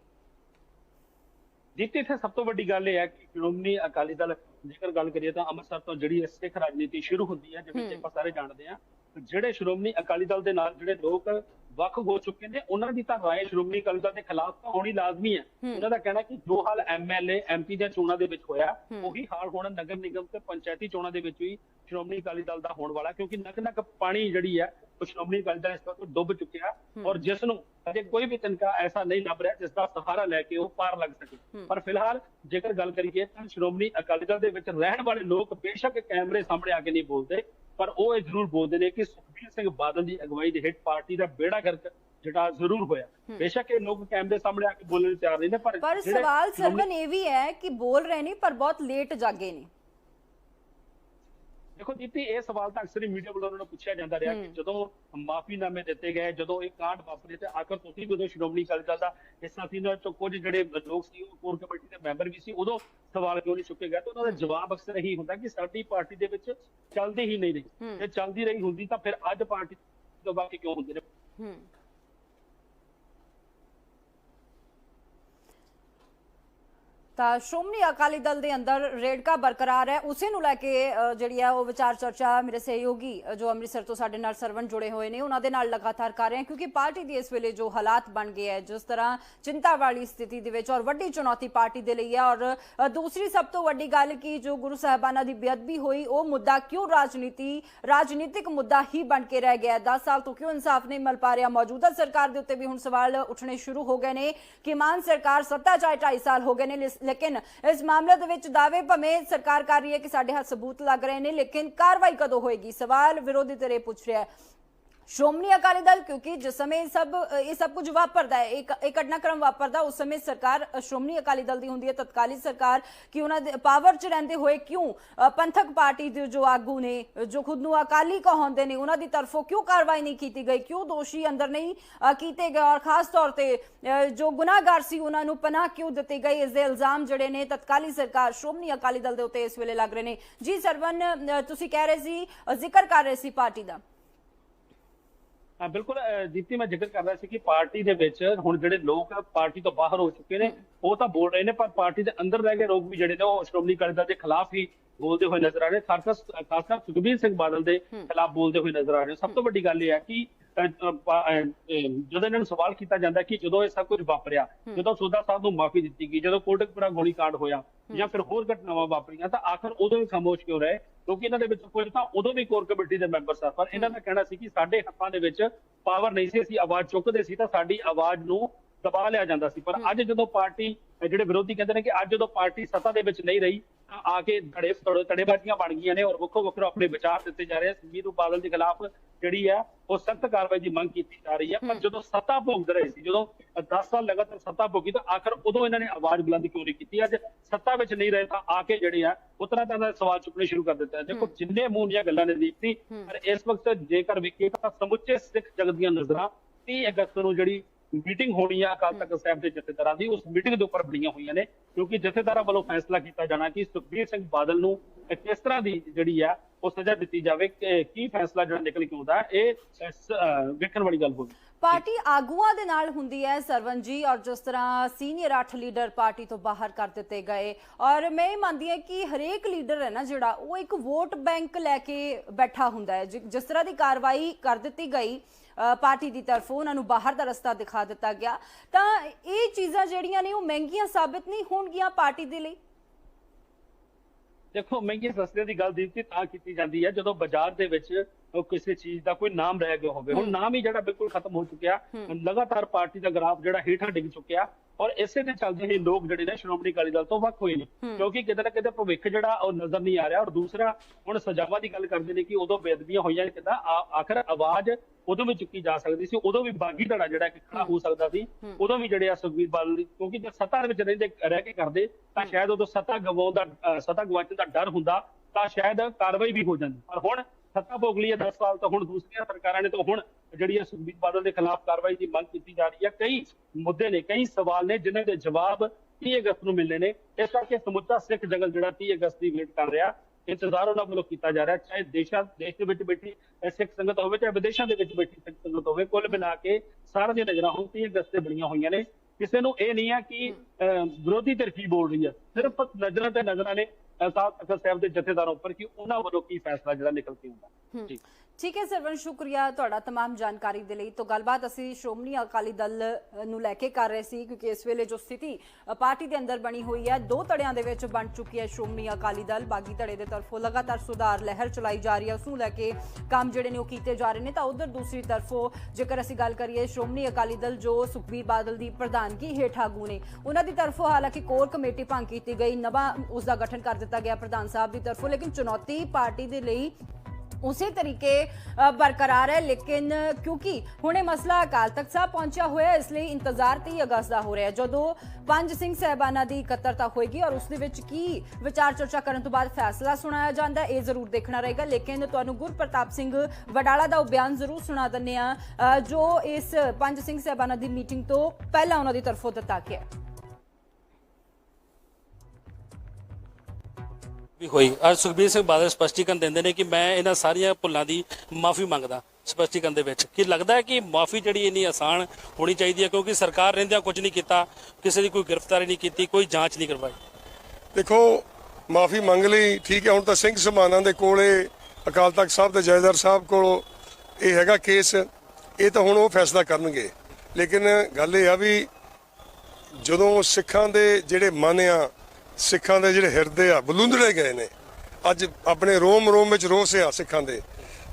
ਜਿੱਥੇ ਇੱਥੇ ਸਭ ਤੋਂ ਵੱਡੀ ਗੱਲ ਇਹ ਹੈ ਕਿ ਸ਼੍ਰੋਮਣੀ ਅਕਾਲੀ ਦਲ ਜੇਕਰ ਗੱਲ ਕਰੀਏ ਤਾਂ ਅੰਮ੍ਰਿਤਸਰ ਤੋਂ ਜਿਹੜੀ ਸਿੱਖ ਰਾਜਨੀਤੀ ਸ਼ੁਰੂ ਹੁੰਦੀ ਹੈ ਜਿਵੇਂ ਕਿ ਆਪਾਂ ਸਾਰੇ ਜਾਣਦੇ ਆ ਜਿਹੜੇ ਸ਼੍ਰੋਮਣੀ ਅਕਾਲੀ ਦਲ ਦੇ ਨਾਲ ਜਿਹੜੇ ਲੋਕ ਵੱਖ ਹੋ ਚੁੱਕੇ ਨੇ ਉਹਨਾਂ ਦੀ ਤਾਂ ਰਾਏ ਸ਼੍ਰੋਮਣੀ ਅਕਾਲੀ ਦਲ ਦੇ ਖਿਲਾਫ ਤਾਂ ਹੋਣੀ ਲਾਜ਼ਮੀ ਹੈ। ਉਹਨਾਂ ਦਾ ਕਹਿਣਾ ਕਿ ਜੋ ਹਾਲ ਐਮਐਲਏ ਐਮਪੀ ਦੀਆਂ ਚੋਣਾਂ ਦੇ ਵਿੱਚ ਹੋਇਆ ਉਹੀ ਹਾਲ ਹੋਣਾ ਨਗਰ ਨਿਗਮ ਤੇ ਪੰਚਾਇਤੀ ਚੋਣਾਂ ਦੇ ਵਿੱਚ ਵੀ ਸ਼੍ਰੋਮਣੀ ਅਕਾਲੀ ਦਲ ਦਾ ਹੋਣ ਵਾਲਾ ਕਿਉਂਕਿ ਨਕ ਨਕ ਪਾਣੀ ਜਿਹੜੀ ਹੈ ਉਹ ਸ਼੍ਰੋਮਣੀ ਅਕਾਲੀ ਦਲ ਇਸ ਵਕਤ ਡੁੱਬ ਚੁੱਕਿਆ ਔਰ ਜਿਸ ਨੂੰ ਅਜੇ ਕੋਈ ਵੀ ਤਨਕਾ ਐਸਾ ਨਹੀਂ ਲੱਭ ਰਿਹਾ ਜਿਸ ਦਾ ਸਹਾਰਾ ਲੈ ਕੇ ਉਹ ਪਾਰ ਲੱਗ ਸਕੇ। ਪਰ ਫਿਲਹਾਲ ਜੇਕਰ ਗੱਲ ਕਰੀਏ ਤਾਂ ਸ਼੍ਰੋਮਣੀ ਅਕਾਲੀ ਦਲ ਦੇ ਵਿੱਚ ਰਹਿਣ ਵਾਲੇ ਲੋਕ ਬੇਸ਼ੱਕ ਕੈਮਰੇ ਸਾਹਮਣੇ ਆ ਕੇ ਨਹੀਂ ਬੋਲਦੇ। ਪਰ ਉਹ ਇਹ ਜ਼ਰੂਰ ਬੋਲਦੇ ਨੇ ਕਿ ਸੁਖਬੀਰ ਸਿੰਘ ਬਾਦਲ ਦੀ ਅਗਵਾਈ ਦੇ ਹੇਠ ਪਾਰਟੀ ਦਾ ਬੇੜਾ ਗਰਕ ਜਿਹੜਾ ਜ਼ਰੂਰ ਹੋਇਆ। ਬੇਸ਼ੱਕ ਇਹ ਲੋਕ ਕੈਮਰੇ ਸਾਹਮਣੇ ਆ ਕੇ ਬੋਲਣ ਨੂੰ ਤਿਆਰ ਨਹੀਂ ਨੇ ਪਰ ਸਵਾਲ ਸਰਵਨ ਇਹ ਵੀ ਹੈ ਕਿ ਬੋਲ ਰਹੇ ਨੇ ਪਰ ਬਹੁਤ ਲੇਟ ਜਾਗੇ ਨੇ। ਦੇਖੋ ਜੀਤੀ ਇਹ ਸਵਾਲ ਤਾਂ ਅਕਸਰ ਹੀ ਮੀਡੀਆ ਵੱਲੋਂ ਉਹਨਾਂ ਨੂੰ ਪੁੱਛਿਆ ਜਾਂਦਾ ਰਿਹਾ ਕਿ ਜਦੋਂ ਮਾਫੀਨਾਮੇ ਦਿੱਤੇ ਗਏ ਜਦੋਂ ਇਹ ਕਾਂਡ ਵਾਪਰੇ ਤੇ ਆਖਰ ਤੁਸੀਂ ਵੀ ਉਦੋਂ ਸ਼੍ਰੋਮਣੀ ਅਕਾਲੀ ਦਲ ਦਾ ਹਿੱਸਾ ਸੀ ਨਾ ਤੋਂ ਕੁਝ ਜਿਹੜੇ ਲੋਕ ਸੀ ਉਹ ਕੋਰ ਕਮੇਟੀ ਦੇ ਮੈਂਬਰ ਵੀ ਸੀ ਉਦੋਂ ਸਵਾਲ ਕਿਉਂ ਨਹੀਂ ਚੁੱਕੇ ਗਏ? ਤੇ ਉਹਨਾਂ ਦਾ ਜਵਾਬ ਅਕਸਰ ਇਹੀ ਹੁੰਦਾ ਕਿ ਸਾਡੀ ਪਾਰਟੀ ਦੇ ਵਿੱਚ ਚੱਲਦੀ ਹੀ ਨਹੀਂ ਰਹੀ। ਜੇ ਚੱਲਦੀ ਰਹੀ ਹੁੰਦੀ ਤਾਂ ਫਿਰ ਅੱਜ ਪਾਰਟੀ ਤੋਂ ਬਾਕੀ ਕਿਉਂ ਹੁੰਦੇ ਨੇ? ਤਾਂ ਸ਼੍ਰੋਮਣੀ ਅਕਾਲੀ ਦਲ ਦੇ ਅੰਦਰ ਰੇੜਕਾ ਬਰਕਰਾਰ ਹੈ। ਉਸੇ ਨੂੰ ਲੈ ਕੇ ਜਿਹੜੀ ਹੈ ਉਹ ਵਿਚਾਰ ਚਰਚਾ ਮੇਰੇ ਸਹਿਯੋਗੀ ਜੋ ਅੰਮ੍ਰਿਤਸਰ ਤੋਂ ਸਾਡੇ ਨਾਲ ਸਰਵਣ ਜੁੜੇ ਹੋਏ ਨੇ, ਉਹਨਾਂ ਦੇ ਨਾਲ ਲਗਾਤਾਰ ਕਰ ਰਹੇ ਹਾਂ, ਕਿਉਂਕਿ ਪਾਰਟੀ ਦੀ ਇਸ ਵੇਲੇ ਜੋ ਹਾਲਾਤ ਬਣ ਗਏ ਹੈ, ਜਿਸ ਤਰ੍ਹਾਂ ਚਿੰਤਾ ਵਾਲੀ ਸਥਿਤੀ ਦੇ ਵਿੱਚ ਔਰ ਵੱਡੀ ਚੁਣੌਤੀ ਪਾਰਟੀ ਦੇ ਲਈ ਹੈ ਔਰ ਦੂਸਰੀ ਸਭ ਤੋਂ ਵੱਡੀ ਗੱਲ ਕਿ ਜੋ ਗੁਰੂ ਸਾਹਿਬਾਨਾਂ ਦੀ ਬੇਅਦਬੀ ਹੋਈ, ਉਹ ਮੁੱਦਾ ਕਿਉਂ ਰਾਜਨੀਤੀ, ਰਾਜਨੀਤਿਕ ਮੁੱਦਾ ਹੀ ਬਣ ਕੇ ਰਹਿ ਗਿਆ 10 ਸਾਲ ਤੋਂ ਕਿਉਂ ਇਨਸਾਫ ਨਹੀਂ ਮਿਲ ਪਾ ਰਿਹਾ? ਮੌਜੂਦਾ ਸਰਕਾਰ ਦੇ ਉੱਤੇ ਵੀ ਹੁਣ ਸਵਾਲ ਉੱਠਣੇ ਸ਼ੁਰੂ ਹੋ ਗਏ ਨੇ ਕਿ ਮਾਨ ਸਰਕਾਰ ਸੱਤਾ ਚਾਹੇ 2.5 ਸਾਲ ਹੋ ਗਏ ਨੇ ਲੇਕਿਨ ਇਸ ਮਾਮਲੇ ਦੇ ਵਿੱਚ ਦਾਅਵੇ ਭਵੇਂ ਸਰਕਾਰ ਕਰ ਰਹੀ ਹੈ ਕਿ ਸਾਡੇ ਹੱਥ ਸਬੂਤ ਲੱਗ ਰਹੇ ਨੇ, ਲੇਕਿਨ ਕਾਰਵਾਈ ਕਦੋਂ ਹੋਏਗੀ? ਸਵਾਲ ਵਿਰੋਧੀ ਧਿਰ ਪੁੱਛ ਰਿਹਾ ਹੈ। ਸ਼੍ਰੋਮਣੀ ਅਕਾਲੀ ਦਲ, ਕਿਉਂਕਿ ਜਿਸ ਸਮੇਂ ਇਹ ਸਭ ਇਹ ਸਭ ਕੁਝ ਵਾਪਰਦਾ ਹੈ ਇੱਕ ਇੱਕ ਘਟਨਾਕ੍ਰਮ ਵਾਪਰਦਾ, ਉਸ ਸਮੇਂ ਸਰਕਾਰ ਸ਼੍ਰੋਮਣੀ ਅਕਾਲੀ ਦਲ ਦੀ ਹੁੰਦੀ ਹੈ, ਤਤਕਾਲੀ ਸਰਕਾਰ, ਕਿ ਉਹਨਾਂ ਦੇ, ਪਾਵਰ 'ਚ ਰਹਿੰਦੇ ਹੋਏ ਕਿਉਂ ਪੰਥਕ ਪਾਰਟੀ ਦੇ ਜੋ ਆਗੂ ਨੇ, ਜੋ ਖੁਦ ਨੂੰ ਅਕਾਲੀ ਕਹਾਉਂਦੇ ਨੇ, ਉਹਨਾਂ ਦੀ ਤਰਫੋਂ ਕਿਉਂ ਕਾਰਵਾਈ ਨਹੀਂ ਕੀਤੀ ਗਈ, ਕਿਉਂ ਦੋਸ਼ੀ ਅੰਦਰ ਨਹੀਂ ਕੀਤੇ ਗਏ ਔਰ ਖਾਸ ਤੌਰ ਤੇ ਜੋ ਗੁਨਾਹਗਾਰ ਸੀ, ਉਹਨਾਂ ਨੂੰ ਪਨਾਹ ਕਿਉਂ ਦਿੱਤੀ ਗਈ ਇਸ ਦੇ ਇਲਜ਼ਾਮ ਜਿਹੜੇ ਨੇ ਤਤਕਾਲੀ ਸਰਕਾਰ, ਸ਼੍ਰੋਮਣੀ ਅਕਾਲੀ ਦਲ ਦੇ ਉੱਤੇ ਇਸ ਵੇਲੇ ਲੱਗ ਰਹੇ ਨੇ। ਜੀ ਸਰਵਨ ਤੁਸੀਂ ਕਹਿ ਰਹੇ ਸੀ ਜ਼ਿਕਰ ਕਰ ਰਹੇ ਸੀ ਪਾਰਟੀ ਦਾ। ਹਾਂ ਬਿਲਕੁਲ ਦੀਪਤੀ ਮੈਂ ਜ਼ਿਕਰ ਕਰ ਰਿਹਾ ਸੀ ਕਿ ਪਾਰਟੀ ਦੇ ਵਿੱਚ ਹੁਣ ਜਿਹੜੇ ਲੋਕ ਪਾਰਟੀ ਤੋਂ ਬਾਹਰ ਹੋ ਚੁੱਕੇ ਨੇ ਉਹ ਤਾਂ ਬੋਲ ਰਹੇ ਨੇ ਪਰ ਪਾਰਟੀ ਦੇ ਅੰਦਰ ਰਹਿ ਕੇ ਲੋਕ ਵੀ ਜਿਹੜੇ ਨੇ ਉਹ ਸ਼੍ਰੋਮਣੀ ਅਕਾਲੀ ਦਲ ਦੇ ਖਿਲਾਫ ਹੀ ਬੋਲਦੇ ਹੋਏ ਨਜ਼ਰ ਆ ਰਹੇ ਖਾਸ ਖਾਸ ਕਰ ਸੁਖਬੀਰ ਸਿੰਘ ਬਾਦਲ ਦੇ ਖਿਲਾਫ ਬੋਲਦੇ ਹੋਏ ਨਜ਼ਰ ਆ ਰਹੇ ਸਭ ਤੋਂ ਵੱਡੀ ਗੱਲ ਇਹ ਹੈ ਕਿ ਜਦੋਂ ਇਹਨਾਂ ਨੂੰ ਸਵਾਲ ਕੀਤਾ ਜਾਂਦਾ ਕਿ ਜਦੋਂ ਇਹ ਸਭ ਕੁਝ ਵਾਪਰਿਆ ਜਦੋਂ ਸੋਦਾ ਸਾਹਿਬ ਨੂੰ ਮਾਫੀ ਦਿੱਤੀ ਗਈ ਜਦੋਂ ਕੋਟਕਪੁਰਾ ਗੋਲੀ ਕਾਂਡ ਹੋਇਆ ਜਾਂ ਫਿਰ ਹੋਰ ਘਟਨਾਵਾਂ ਵਾਪਰੀਆਂ ਤਾਂ ਆਖਰ ਉਦੋਂ ਵੀ ਖਾਮੋਸ਼ ਕਿਉਂ ਰਹੇ? ਕਿਉਂਕਿ ਇਹਨਾਂ ਦੇ ਵਿੱਚ ਕੁਝ ਤਾਂ ਉਦੋਂ ਵੀ ਕੋਰ ਕਮੇਟੀ ਦੇ ਮੈਂਬਰ ਸਨ ਪਰ ਇਹਨਾਂ ਦਾ ਕਹਿਣਾ ਸੀ ਕਿ ਸਾਡੇ ਹੱਥਾਂ ਦੇ ਵਿੱਚ ਪਾਵਰ ਨਹੀਂ ਸੀ ਅਸੀਂ ਆਵਾਜ਼ ਚੁੱਕਦੇ ਸੀ ਤਾਂ ਸਾਡੀ ਆਵਾਜ਼ ਨੂੰ ਦਬਾ ਲਿਆ ਜਾਂਦਾ ਸੀ। ਪਰ ਅੱਜ ਜਦੋਂ ਪਾਰਟੀ ਜਿਹੜੇ ਵਿਰੋਧੀ ਕਹਿੰਦੇ ਨੇ ਕਿ ਅੱਜ ਜਦੋਂ ਪਾਰਟੀ ਸੱਤਾ ਦੇ ਵਿੱਚ ਨਹੀਂ ਰਹੀ ਆ ਕੇ ਧੜੇ ਧੜੇ ਧੜੇਬਾਜ਼ੀਆਂ ਬਣ ਗਈਆਂ ਨੇ ਔਰ ਵੱਖੋ ਵੱਖਰੇ ਆਪਣੇ ਵਿਚਾਰ ਦਿੱਤੇ ਜਾ ਰਹੇ ਆ। ਸੁਖਬੀਰ ਬਾਦਲ ਦੇ ਖਿਲਾਫ ਜਿਹੜੀ ਹੈ ਉਹ ਸਖਤ ਕਾਰਵਾਈ ਦੀ ਮੰਗ ਕੀਤੀ ਜਾ ਰਹੀ ਹੈ ਪਰ ਜਦੋਂ ਸੱਤਾ ਭੋਗਦੇ ਰਹੇ ਸੀ ਜਦੋਂ 10 ਸਾਲ ਲਗਾਤਾਰ ਸੱਤਾ ਭੋਗੀ ਤਾਂ ਆਖਰ ਉਦੋਂ ਇਹਨਾਂ ਨੇ ਆਵਾਜ਼ ਬੁਲੰਦ ਕਿਉਂ ਨਹੀਂ ਕੀਤੀ? ਅੱਜ ਸੱਤਾ ਵਿੱਚ ਨਹੀਂ ਰਹੇ ਤਾਂ ਆ ਕੇ ਜਿਹੜੇ ਆ ਉਤਰਾ ਤਰ੍ਹਾਂ ਦਾ ਸਵਾਲ ਚੁੱਕਣੇ ਸ਼ੁਰੂ ਕਰ ਦਿੱਤਾ। ਦੇਖੋ ਜਿੰਨੇ ਮੂੰਹ ਦੀਆਂ ਗੱਲਾਂ ਨੇ ਦੀਪਤੀ ਪਰ ਇਸ ਵਕਤ ਜੇਕਰ ਵੇਖੀਏ ਤਾਂ ਸਮੁੱਚੇ ਸਿੱਖ ਜਗਤ ਦੀਆਂ ਨਜ਼ਰਾਂ 30 ਅਗਸਤ ਨੂੰ ਜਿਹੜੀ ਮੀਟਿੰਗ ਹੋਣੀ ਆ ਅਕਾਲ ਤਖਤ ਸਾਹਿਬ ਦੇ ਜਥੇਦਾਰਾਂ ਦੀ ਉਸ ਮੀਟਿੰਗ ਦੇ ਉੱਪਰ ਬਣੀਆਂ ਹੋਈਆਂ ਨੇ ਕਿਉਂਕਿ ਜਥੇਦਾਰਾਂ ਵੱਲੋਂ ਫੈਸਲਾ ਕੀਤਾ ਜਾਣਾ ਕਿ ਸੁਖਬੀਰ ਸਿੰਘ ਬਾਦਲ ਨੂੰ ਕਿਸ ਤਰ੍ਹਾਂ ਦੀ ਜਿਹੜੀ ਆ ਉਹ ਸਜ਼ਾ ਦਿੱਤੀ ਜਾਵੇ ਕਿ- ਕੀ ਫੈਸਲਾ ਜਿਹੜਾ ਨਿਕਲ ਕੇ ਆਉਂਦਾ ਇਹ ਵੇਖਣ ਵਾਲੀ ਗੱਲ ਹੋਗੀ ਪਾਰਟੀ ਆਗੂਆਂ ਦੇ ਨਾਲ ਹੁੰਦੀ ਹੈ ਸਰਵਨ ਜੀ ਔਰ ਜਿਸ ਤਰ੍ਹਾਂ ਸੀਨੀਅਰ 8 ਲੀਡਰ ਪਾਰਟੀ ਤੋਂ ਬਾਹਰ ਕਰ ਦਿੱਤੇ ਗਏ ਔਰ ਮੈਂ ਇਹ ਮੰਨਦੀ ਹਾਂ ਕਿ ਹਰੇਕ ਲੀਡਰ ਹੈ ਨਾ ਜਿਹੜਾ ਉਹ ਇੱਕ ਵੋਟ ਬੈਂਕ ਲੈ ਕੇ ਬੈਠਾ ਹੁੰਦਾ ਹੈ ਜਿਸ ਤਰ੍ਹਾਂ ਦੀ ਕਾਰਵਾਈ ਕਰ ਦਿੱਤੀ ਗਈ ਪਾਰਟੀ ਦੀ ਤਰਫੋਂ ਉਹਨਾਂ ਨੂੰ ਬਾਹਰ ਦਾ ਰਸਤਾ ਦਿਖਾ ਦਿੱਤਾ ਗਿਆ। ਤਾਂ ਇਹ ਚੀਜ਼ਾਂ ਜਿਹੜੀਆਂ ਨੇ ਉਹ ਮਹਿੰਗੀਆਂ ਸਾਬਿਤ ਨਹੀਂ ਹੋਣਗੀਆਂ ਪਾਰਟੀ ਦੇ ਲਈ? ਦੇਖੋ ਮਹਿੰਗੇ ਸਸਤੇ ਦੀ ਗੱਲ ਦਿੱਤੀ ਤਾਂ ਕੀਤੀ ਜਾਂਦੀ ਹੈ ਜਦੋਂ ਬਾਜ਼ਾਰ ਦੇ ਵਿੱਚ ਉਹ ਕਿਸੇ ਚੀਜ਼ ਦਾ ਕੋਈ ਨਾਮ ਰਹਿ ਗਿਆ ਹੋਵੇ। ਹੁਣ ਨਾਮ ਹੀ ਜਿਹੜਾ ਬਿਲਕੁਲ ਖਤਮ ਹੋ ਚੁੱਕਿਆ। ਲਗਾਤਾਰ ਪਾਰਟੀ ਦਾ ਗ੍ਰਾਫ ਜਿਹੜਾ ਹੇਠਾਂ ਡਿੱਗ ਚੁੱਕਿਆ। ਔਰ ਇਸੇ ਦੇ ਚੱਲਦੇ ਹੀ ਲੋਕ ਜਿਹੜੇ ਨੇ ਸ਼੍ਰੋਮਣੀ ਅਕਾਲੀ ਦਲ ਤੋਂ ਵੱਖ ਹੋਏ ਨੇ। ਕਿਉਂਕਿ ਕਿਤੇ ਨਾ ਕਿਤੇ ਭਵਿੱਖ ਜਿਹੜਾ ਉਹ ਨਜ਼ਰ ਨਹੀਂ ਆ ਰਿਹਾ। ਔਰ ਦੂਸਰਾ ਹੁਣ ਸਜ਼ਾਵਾਂ ਦੀ ਗੱਲ ਕਰਦੇ ਨੇ ਕਿ ਉਦੋਂ ਬੇਅਦਬੀਆਂ ਹੋਈਆਂ ਕਿਦਾਂ। ਆਖਰ ਆਵਾਜ਼ ਉਦੋਂ ਵੀ ਚੁੱਕੀ ਜਾ ਸਕਦੀ ਸੀ। ਉਦੋਂ ਵੀ ਬਾਗੀ ਧੜਾ ਜਿਹੜਾ ਕਿ ਖੜਾ ਹੋ। ਸਕਦਾ ਸੀ। ਉਦੋਂ ਵੀ ਜਿਹੜੇ ਆ ਸੁਖਬੀਰ ਬਾਦਲ ਦੀ ਕਿਉਂਕਿ ਜੇ ਸੱਤਾ ਦੇ ਵਿੱਚ ਰਹਿੰਦੇ ਰਹਿ ਕੇ ਕਰਦੇ ਤਾਂ ਸ਼ਾਇਦ ਉਦੋਂ ਸੱਤਾ ਗਵਾਉਣ ਦਾ ਸੱਤਾ ਗਵਾਚਣ ਦਾ ਡਰ ਹੁੰਦਾ। ਤਾਂ ਸ਼ਾਇਦ ਕਾਰਵਾਈ ਵੀ ਹੋ ਜਾਂਦੀ। ਪਰ ਹੁਣ ਸੱਤਾ ਭੋਗ ਲਈ ਹੈ 10 ਸਾਲ ਤੋਂ ਹੁਣ ਦੂਸਰੀਆਂ ਸਰਕਾਰਾਂ ਨੇ ਤਾਂ ਹੁਣ ਜਿਹੜੀ ਹੈ ਸੁਖਬੀਰ ਬਾਦਲ ਦੇ ਖਿਲਾਫ ਕਾਰਵਾਈ ਦੀ ਮੰਗ ਕੀਤੀ ਜਾ ਰਹੀ ਹੈ ਕਈ ਮੁੱਦੇ ਨੇ ਕਈ ਸਵਾਲ ਨੇ ਜਿਨ੍ਹਾਂ ਦੇ ਜਵਾਬ 30 ਅਗਸਤ ਨੂੰ ਮਿਲਣੇ ਨੇ। ਇਸ ਕਰਕੇ ਸਮੁੱਚਾ ਸਿੱਖ ਜਗਤ ਜਿਹੜਾ 30 ਅਗਸਤ ਦੀ ਵੇਟ ਕਰ ਰਿਹਾ ਇੰਤਜ਼ਾਰ ਉਹਨਾਂ ਵੱਲੋਂ ਕੀਤਾ ਜਾ ਰਿਹਾ ਚਾਹੇ ਦੇਸ਼ਾਂ ਦੇਸ਼ ਦੇ ਵਿੱਚ ਬੈਠੀ ਸਿੱਖ ਸੰਗਤ ਹੋਵੇ ਚਾਹੇ ਵਿਦੇਸ਼ਾਂ ਦੇ ਵਿੱਚ ਬੈਠੀ ਸਿੱਖ ਸੰਗਤ ਹੋਵੇ ਕੁੱਲ ਮਿਲਾ ਕੇ ਸਾਰਿਆਂ ਦੀਆਂ ਨਜ਼ਰਾਂ ਹੁਣ 30 ਅਗਸਤ ਤੇ ਬਣੀਆਂ ਹੋਈਆਂ ਨੇ। ਕਿਸੇ ਨੂੰ ਇਹ ਨਹੀਂ ਹੈ ਕਿ ਵਿਰੋਧੀ ਧਿਰ ਕੀ ਬੋਲ ਰਹੀ ਹੈ ਸਿਰਫ ਨਜ਼ਰਾਂ ਤੇ ਨਜ਼ਰਾਂ ਨੇ ਤਖਤ ਸਾਹਿਬ ਦੇ ਜਥੇਦਾਰਾਂ ਉੱਪਰ ਕਿ ਉਹਨਾਂ ਵੱਲੋਂ ਕੀ ਫੈਸਲਾ ਜਿਹੜਾ ਨਿਕਲ ਕੇ ਆਉਂਦਾ। ਜੀ। ਠੀਕ ਹੈ ਸਰਵਨ ਸ਼ੁਕਰੀਆ ਤੁਹਾਡਾ तमाम ਜਾਣਕਾਰੀ ਦੇ ਲਈ ਤੋਂ ਗੱਲਬਾਤ ਅਸੀਂ ਸ਼੍ਰੋਮਣੀ ਅਕਾਲੀ ਦਲ ਅ, ਨੂੰ ਲੈ ਕੇ ਕਰ ਰਹੇ ਸੀ ਕਿਉਂਕਿ ਇਸ ਵੇਲੇ ਜੋ ਸਥਿਤੀ ਅ, ਪਾਰਟੀ ਦੇ ਅੰਦਰ ਬਣੀ ਹੋਈ ਹੈ ਦੋ ਧੜਿਆਂ ਦੇ ਵਿੱਚ ਬਣ ਚੁੱਕੀ ਹੈ ਸ਼੍ਰੋਮਣੀ ਅਕਾਲੀ ਦਲ ਬਾਗੀ ਧੜੇ ਦੇ ਤਰਫੋਂ ਲਗਾਤਾਰ ਸੁਧਾਰ ਲਹਿਰ ਚਲਾਈ ਜਾ ਰਹੀ ਹੈ ਉਸ ਨੂੰ ਲੈ ਕੇ ਕੰਮ ਜਿਹੜੇ ਨੇ ਉਹ ਕੀਤੇ ਜਾ ਰਹੇ ਨੇ ਤਾਂ ਉਧਰ ਦੂਸਰੀ ਤਰਫੋਂ ਜੇਕਰ ਅਸੀਂ ਗੱਲ ਕਰੀਏ ਸ਼੍ਰੋਮਣੀ ਅਕਾਲੀ ਦਲ ਜੋ ਸੁਖਬੀਰ ਬਾਦਲ ਦੀ ਪ੍ਰਧਾਨਗੀ ਹੇਠ ਆਗੂ ਨੇ ਉਹਨਾਂ ਦੀ ਤਰਫੋਂ ਹਾਲਾਂਕਿ ਕੋਰ ਕਮੇਟੀ ਭੰਗ ਕੀਤੀ ਗਈ ਨਵਾਂ ਉਸ ਦਾ ਗਠਨ ਕਰ ਦਿੱਤਾ ਗਿਆ ਪ੍ਰਧਾਨ ਸਾਹਿਬ ਦੀ ਤਰਫੋਂ ਲੇਕਿਨ ਚੁਣੌਤੀ ਪਾਰਟੀ ਦੇ ਲਈ ਉਸੇ ਤਰੀਕੇ ਬਰਕਰਾਰ ਹੈ। ਲੇਕਿਨ ਕਿਉਂਕਿ ਹੁਣ ਇਹ ਮਸਲਾ ਅਕਾਲ ਤਖਤ ਸਾਹਿਬ ਪਹੁੰਚਿਆ ਹੋਇਆ ਇਸ ਲਈ ਇੰਤਜ਼ਾਰ 30 ਅਗਸਤ ਦਾ ਹੋ ਰਿਹਾ ਜਦੋਂ ਪੰਜ ਸਿੰਘ ਸਹਿਬਾਨਾਂ ਦੀ ਇਕੱਤਰਤਾ ਹੋਏਗੀ ਔਰ ਉਸ ਦੇ ਵਿੱਚ ਕੀ ਵਿਚਾਰ ਚਰਚਾ ਕਰਨ ਤੋਂ ਬਾਅਦ ਫੈਸਲਾ ਸੁਣਾਇਆ ਜਾਂਦਾ ਇਹ ਜ਼ਰੂਰ ਦੇਖਣਾ ਰਹੇਗਾ। ਲੇਕਿਨ ਤੁਹਾਨੂੰ ਗੁਰਪ੍ਰਤਾਪ ਸਿੰਘ ਵਡਾਲਾ ਦਾ ਉਹ ਬਿਆਨ ਜ਼ਰੂਰ ਸੁਣਾ ਦਿੰਨੇ ਆ ਜੋ ਇਸ ਪੰਜ ਸਿੰਘ ਸਹਿਬਾਨਾਂ ਦੀ ਮੀਟਿੰਗ ਤੋਂ ਪਹਿਲਾਂ ਉਹਨਾਂ ਦੀ ਤਰਫੋਂ ਦਿੱਤਾ ਗਿਆ ਵੀ ਹੋਈ। ਅੱਜ ਸੁਖਬੀਰ ਸਿੰਘ ਬਾਦਲ ਸਪਸ਼ਟੀਕਰਨ ਦਿੰਦੇ ਨੇ ਕਿ ਮੈਂ ਇਹਨਾਂ ਸਾਰੀਆਂ ਭੁੱਲਾਂ ਦੀ ਮਾਫੀ ਮੰਗਦਾ ਸਪਸ਼ਟੀਕਰਨ ਦੇ ਵਿੱਚ। ਕਿ ਲੱਗਦਾ ਹੈ ਕਿ ਮਾਫੀ ਜਿਹੜੀ ਇੰਨੀ ਆਸਾਨ ਹੋਣੀ ਚਾਹੀਦੀ ਹੈ ਕਿਉਂਕਿ ਸਰਕਾਰ ਰਹਿੰਦਿਆਂ ਕੁਝ ਨਹੀਂ ਕੀਤਾ, ਕਿਸੇ ਦੀ ਕੋਈ ਗ੍ਰਿਫਤਾਰੀ ਨਹੀਂ ਕੀਤੀ, ਕੋਈ ਜਾਂਚ ਨਹੀਂ ਕਰਵਾਈ। ਦੇਖੋ, ਮਾਫੀ ਮੰਗ ਲਈ ਠੀਕ ਹੈ, ਹੁਣ ਤਾਂ ਸਿੰਘ ਸਮਾਨਾਂ ਦੇ ਕੋਲੇ ਅਕਾਲ ਤਖਤ ਸਾਹਿਬ ਦੇ ਜਾਇਦਾਰ ਸਾਹਿਬ ਕੋਲ ਇਹ ਹੈਗਾ ਕੇਸ। ਇਹ ਤਾਂ ਹੁਣ ਉਹ ਫੈਸਲਾ ਕਰਨਗੇ। ਲੇਕਿਨ ਗੱਲ ਇਹ ਆ ਵੀ ਜਦੋਂ ਸਿੱਖਾਂ ਦੇ ਜਿਹੜੇ ਮਨ ਆ ਸਿੱਖਾਂ ਦੇ ਜਿਹੜੇ ਹਿਰਦੇ ਆ, ਬਲੁੰਦੜੇ ਗਏ ਨੇ। ਅੱਜ ਆਪਣੇ ਰੋਮ ਰੋਮ ਵਿੱਚ ਰੋਸ ਆ ਸਿੱਖਾਂ ਦੇ।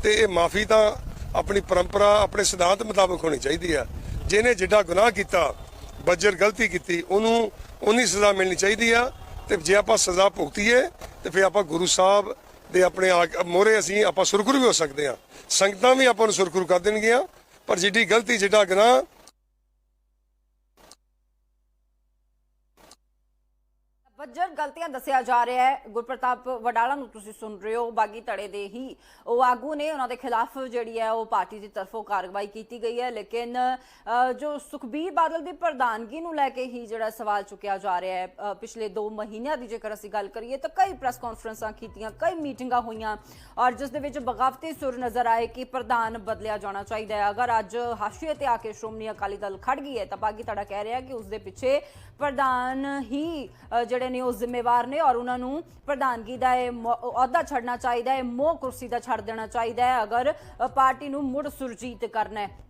ਤੇ ਇਹ ਮਾਫੀ ਤਾਂ ਆਪਣੀ ਪਰੰਪਰਾ, ਆਪਣੇ ਸਿਧਾਂਤ ਮੁਤਾਬਕ ਹੋਣੀ ਚਾਹੀਦੀ ਆ। ਜਿਹਨੇ ਜਿੱਡਾ ਗੁਨਾਹ ਕੀਤਾ, ਬੱਜਰ ਗਲਤੀ ਕੀਤੀ, ਉਹਨੂੰ ਉਹਨੀ ਸਜ਼ਾ ਮਿਲਣੀ ਚਾਹੀਦੀ ਆ। ਤੇ ਜੇ ਆਪਾਂ ਸਜ਼ਾ ਭੁਗਤੀਏ, ਤੇ ਫਿਰ ਆਪਾਂ ਗੁਰੂ ਸਾਹਿਬ ਦੇ ਆਪਣੇ ਮੋਰੇ ਅਸੀਂ, ਆਪਾਂ ਸੁਰਖਰੂ ਵੀ ਹੋ ਸਕਦੇ ਹਾਂ ਸੰਗਤਾਂ ਵੀ ਆਪਾਂ ਨੂੰ ਸੁਰਖਰੂ ਕਰ ਦੇਣਗੀਆਂ। ਪਰ ਜਿੱਡੀ ਗਲਤੀ, ਜਿੱਡਾ ਗੁਨਾਹ ਬੱਜਰ ਗਲਤੀਆਂ ਦੱਸਿਆ ਜਾ ਰਿਹਾ ਹੈ, ਗੁਰਪ੍ਰਤਾਪ ਵਡਾਲਾ ਨੂੰ ਤੁਸੀਂ ਸੁਣ ਰਹੇ ਹੋ, ਬਾਗੀ ਧੜੇ ਦੇ ਹੀ। ਉਹ ਆਗੂ ਨੇ ਉਹਨਾਂ ਦੇ ਖਿਲਾਫ ਜਿਹੜੀ ਹੈ, ਉਹ ਪਾਰਟੀ ਦੀ ਤਰਫੋਂ ਕਾਰਵਾਈ ਕੀਤੀ ਗਈ ਹੈ। ਲੇਕਿਨ ਜੋ ਸੁਖਬੀਰ ਬਾਦਲ ਦੀ ਪ੍ਰਧਾਨਗੀ ਨੂੰ ਲੈ ਕੇ ਹੀ ਜਿਹੜਾ ਸਵਾਲ ਚੁੱਕਿਆ ਜਾ ਰਿਹਾ ਹੈ ਪਿਛਲੇ 2 ਮਹੀਨਿਆਂ ਦੀ ਜੇਕਰ ਅਸੀਂ ਗੱਲ ਕਰੀਏ, ਤਾਂ ਕਈ ਪ੍ਰੈਸ ਕਾਨਫਰੰਸਾਂ ਕੀਤੀਆਂ, ਕਈ ਮੀਟਿੰਗਾਂ ਹੋਈਆਂ, ਔਰ ਜਿਸ ਦੇ ਵਿੱਚ ਬਗਾਵਤੀ ਸੁਰ ਨਜ਼ਰ ਆਏ ਕਿ ਪ੍ਰਧਾਨ ਬਦਲਿਆ ਜਾਣਾ ਚਾਹੀਦਾ ਹੈ। ਅਗਰ ਅੱਜ ਹਾਸ਼ੀਏ ਤੇ ਆ ਕੇ ਸ਼੍ਰੋਮਣੀ ਅਕਾਲੀ ਦਲ ਖੜ ਗਈ ਹੈ, ਤਾਂ ਬਾਗੀ ਧੜਾ ਕਹਿ ਰਿਹਾ ਕਿ ਉਸ ਦੇ ਪਿੱਛੇ ਪ੍ਰਧਾਨ ਹੀ ਜਿਹੜੇ ਨੇ ਉਹ ਜ਼ਿੰਮੇਵਾਰ ਨੇ ਔਰ ਉਹਨਾਂ ਨੂੰ ਪ੍ਰਧਾਨਗੀ ਦਾ ਇਹ ਅਹੁਦਾ ਛੱਡਣਾ ਚਾਹੀਦਾ ਹੈ, ਮੋਹ ਕੁਰਸੀ ਦਾ ਛੱਡ ਦੇਣਾ ਚਾਹੀਦਾ ਹੈ ਅਗਰ ਪਾਰਟੀ ਨੂੰ ਮੁੜ ਸੁਰਜੀਤ ਕਰਨਾ ਹੈ।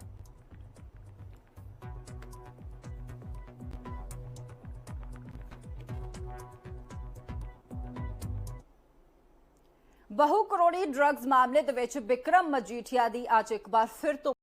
ਬਹੁ ਕਰੋੜੀ ਡਰੱਗਸ ਮਾਮਲੇ ਦੇ ਵਿੱਚ ਵਿਕਰਮ ਮਜੀਠੀਆ ਦੀ ਅੱਜ ਇੱਕ ਵਾਰ ਫਿਰ ਤੋਂ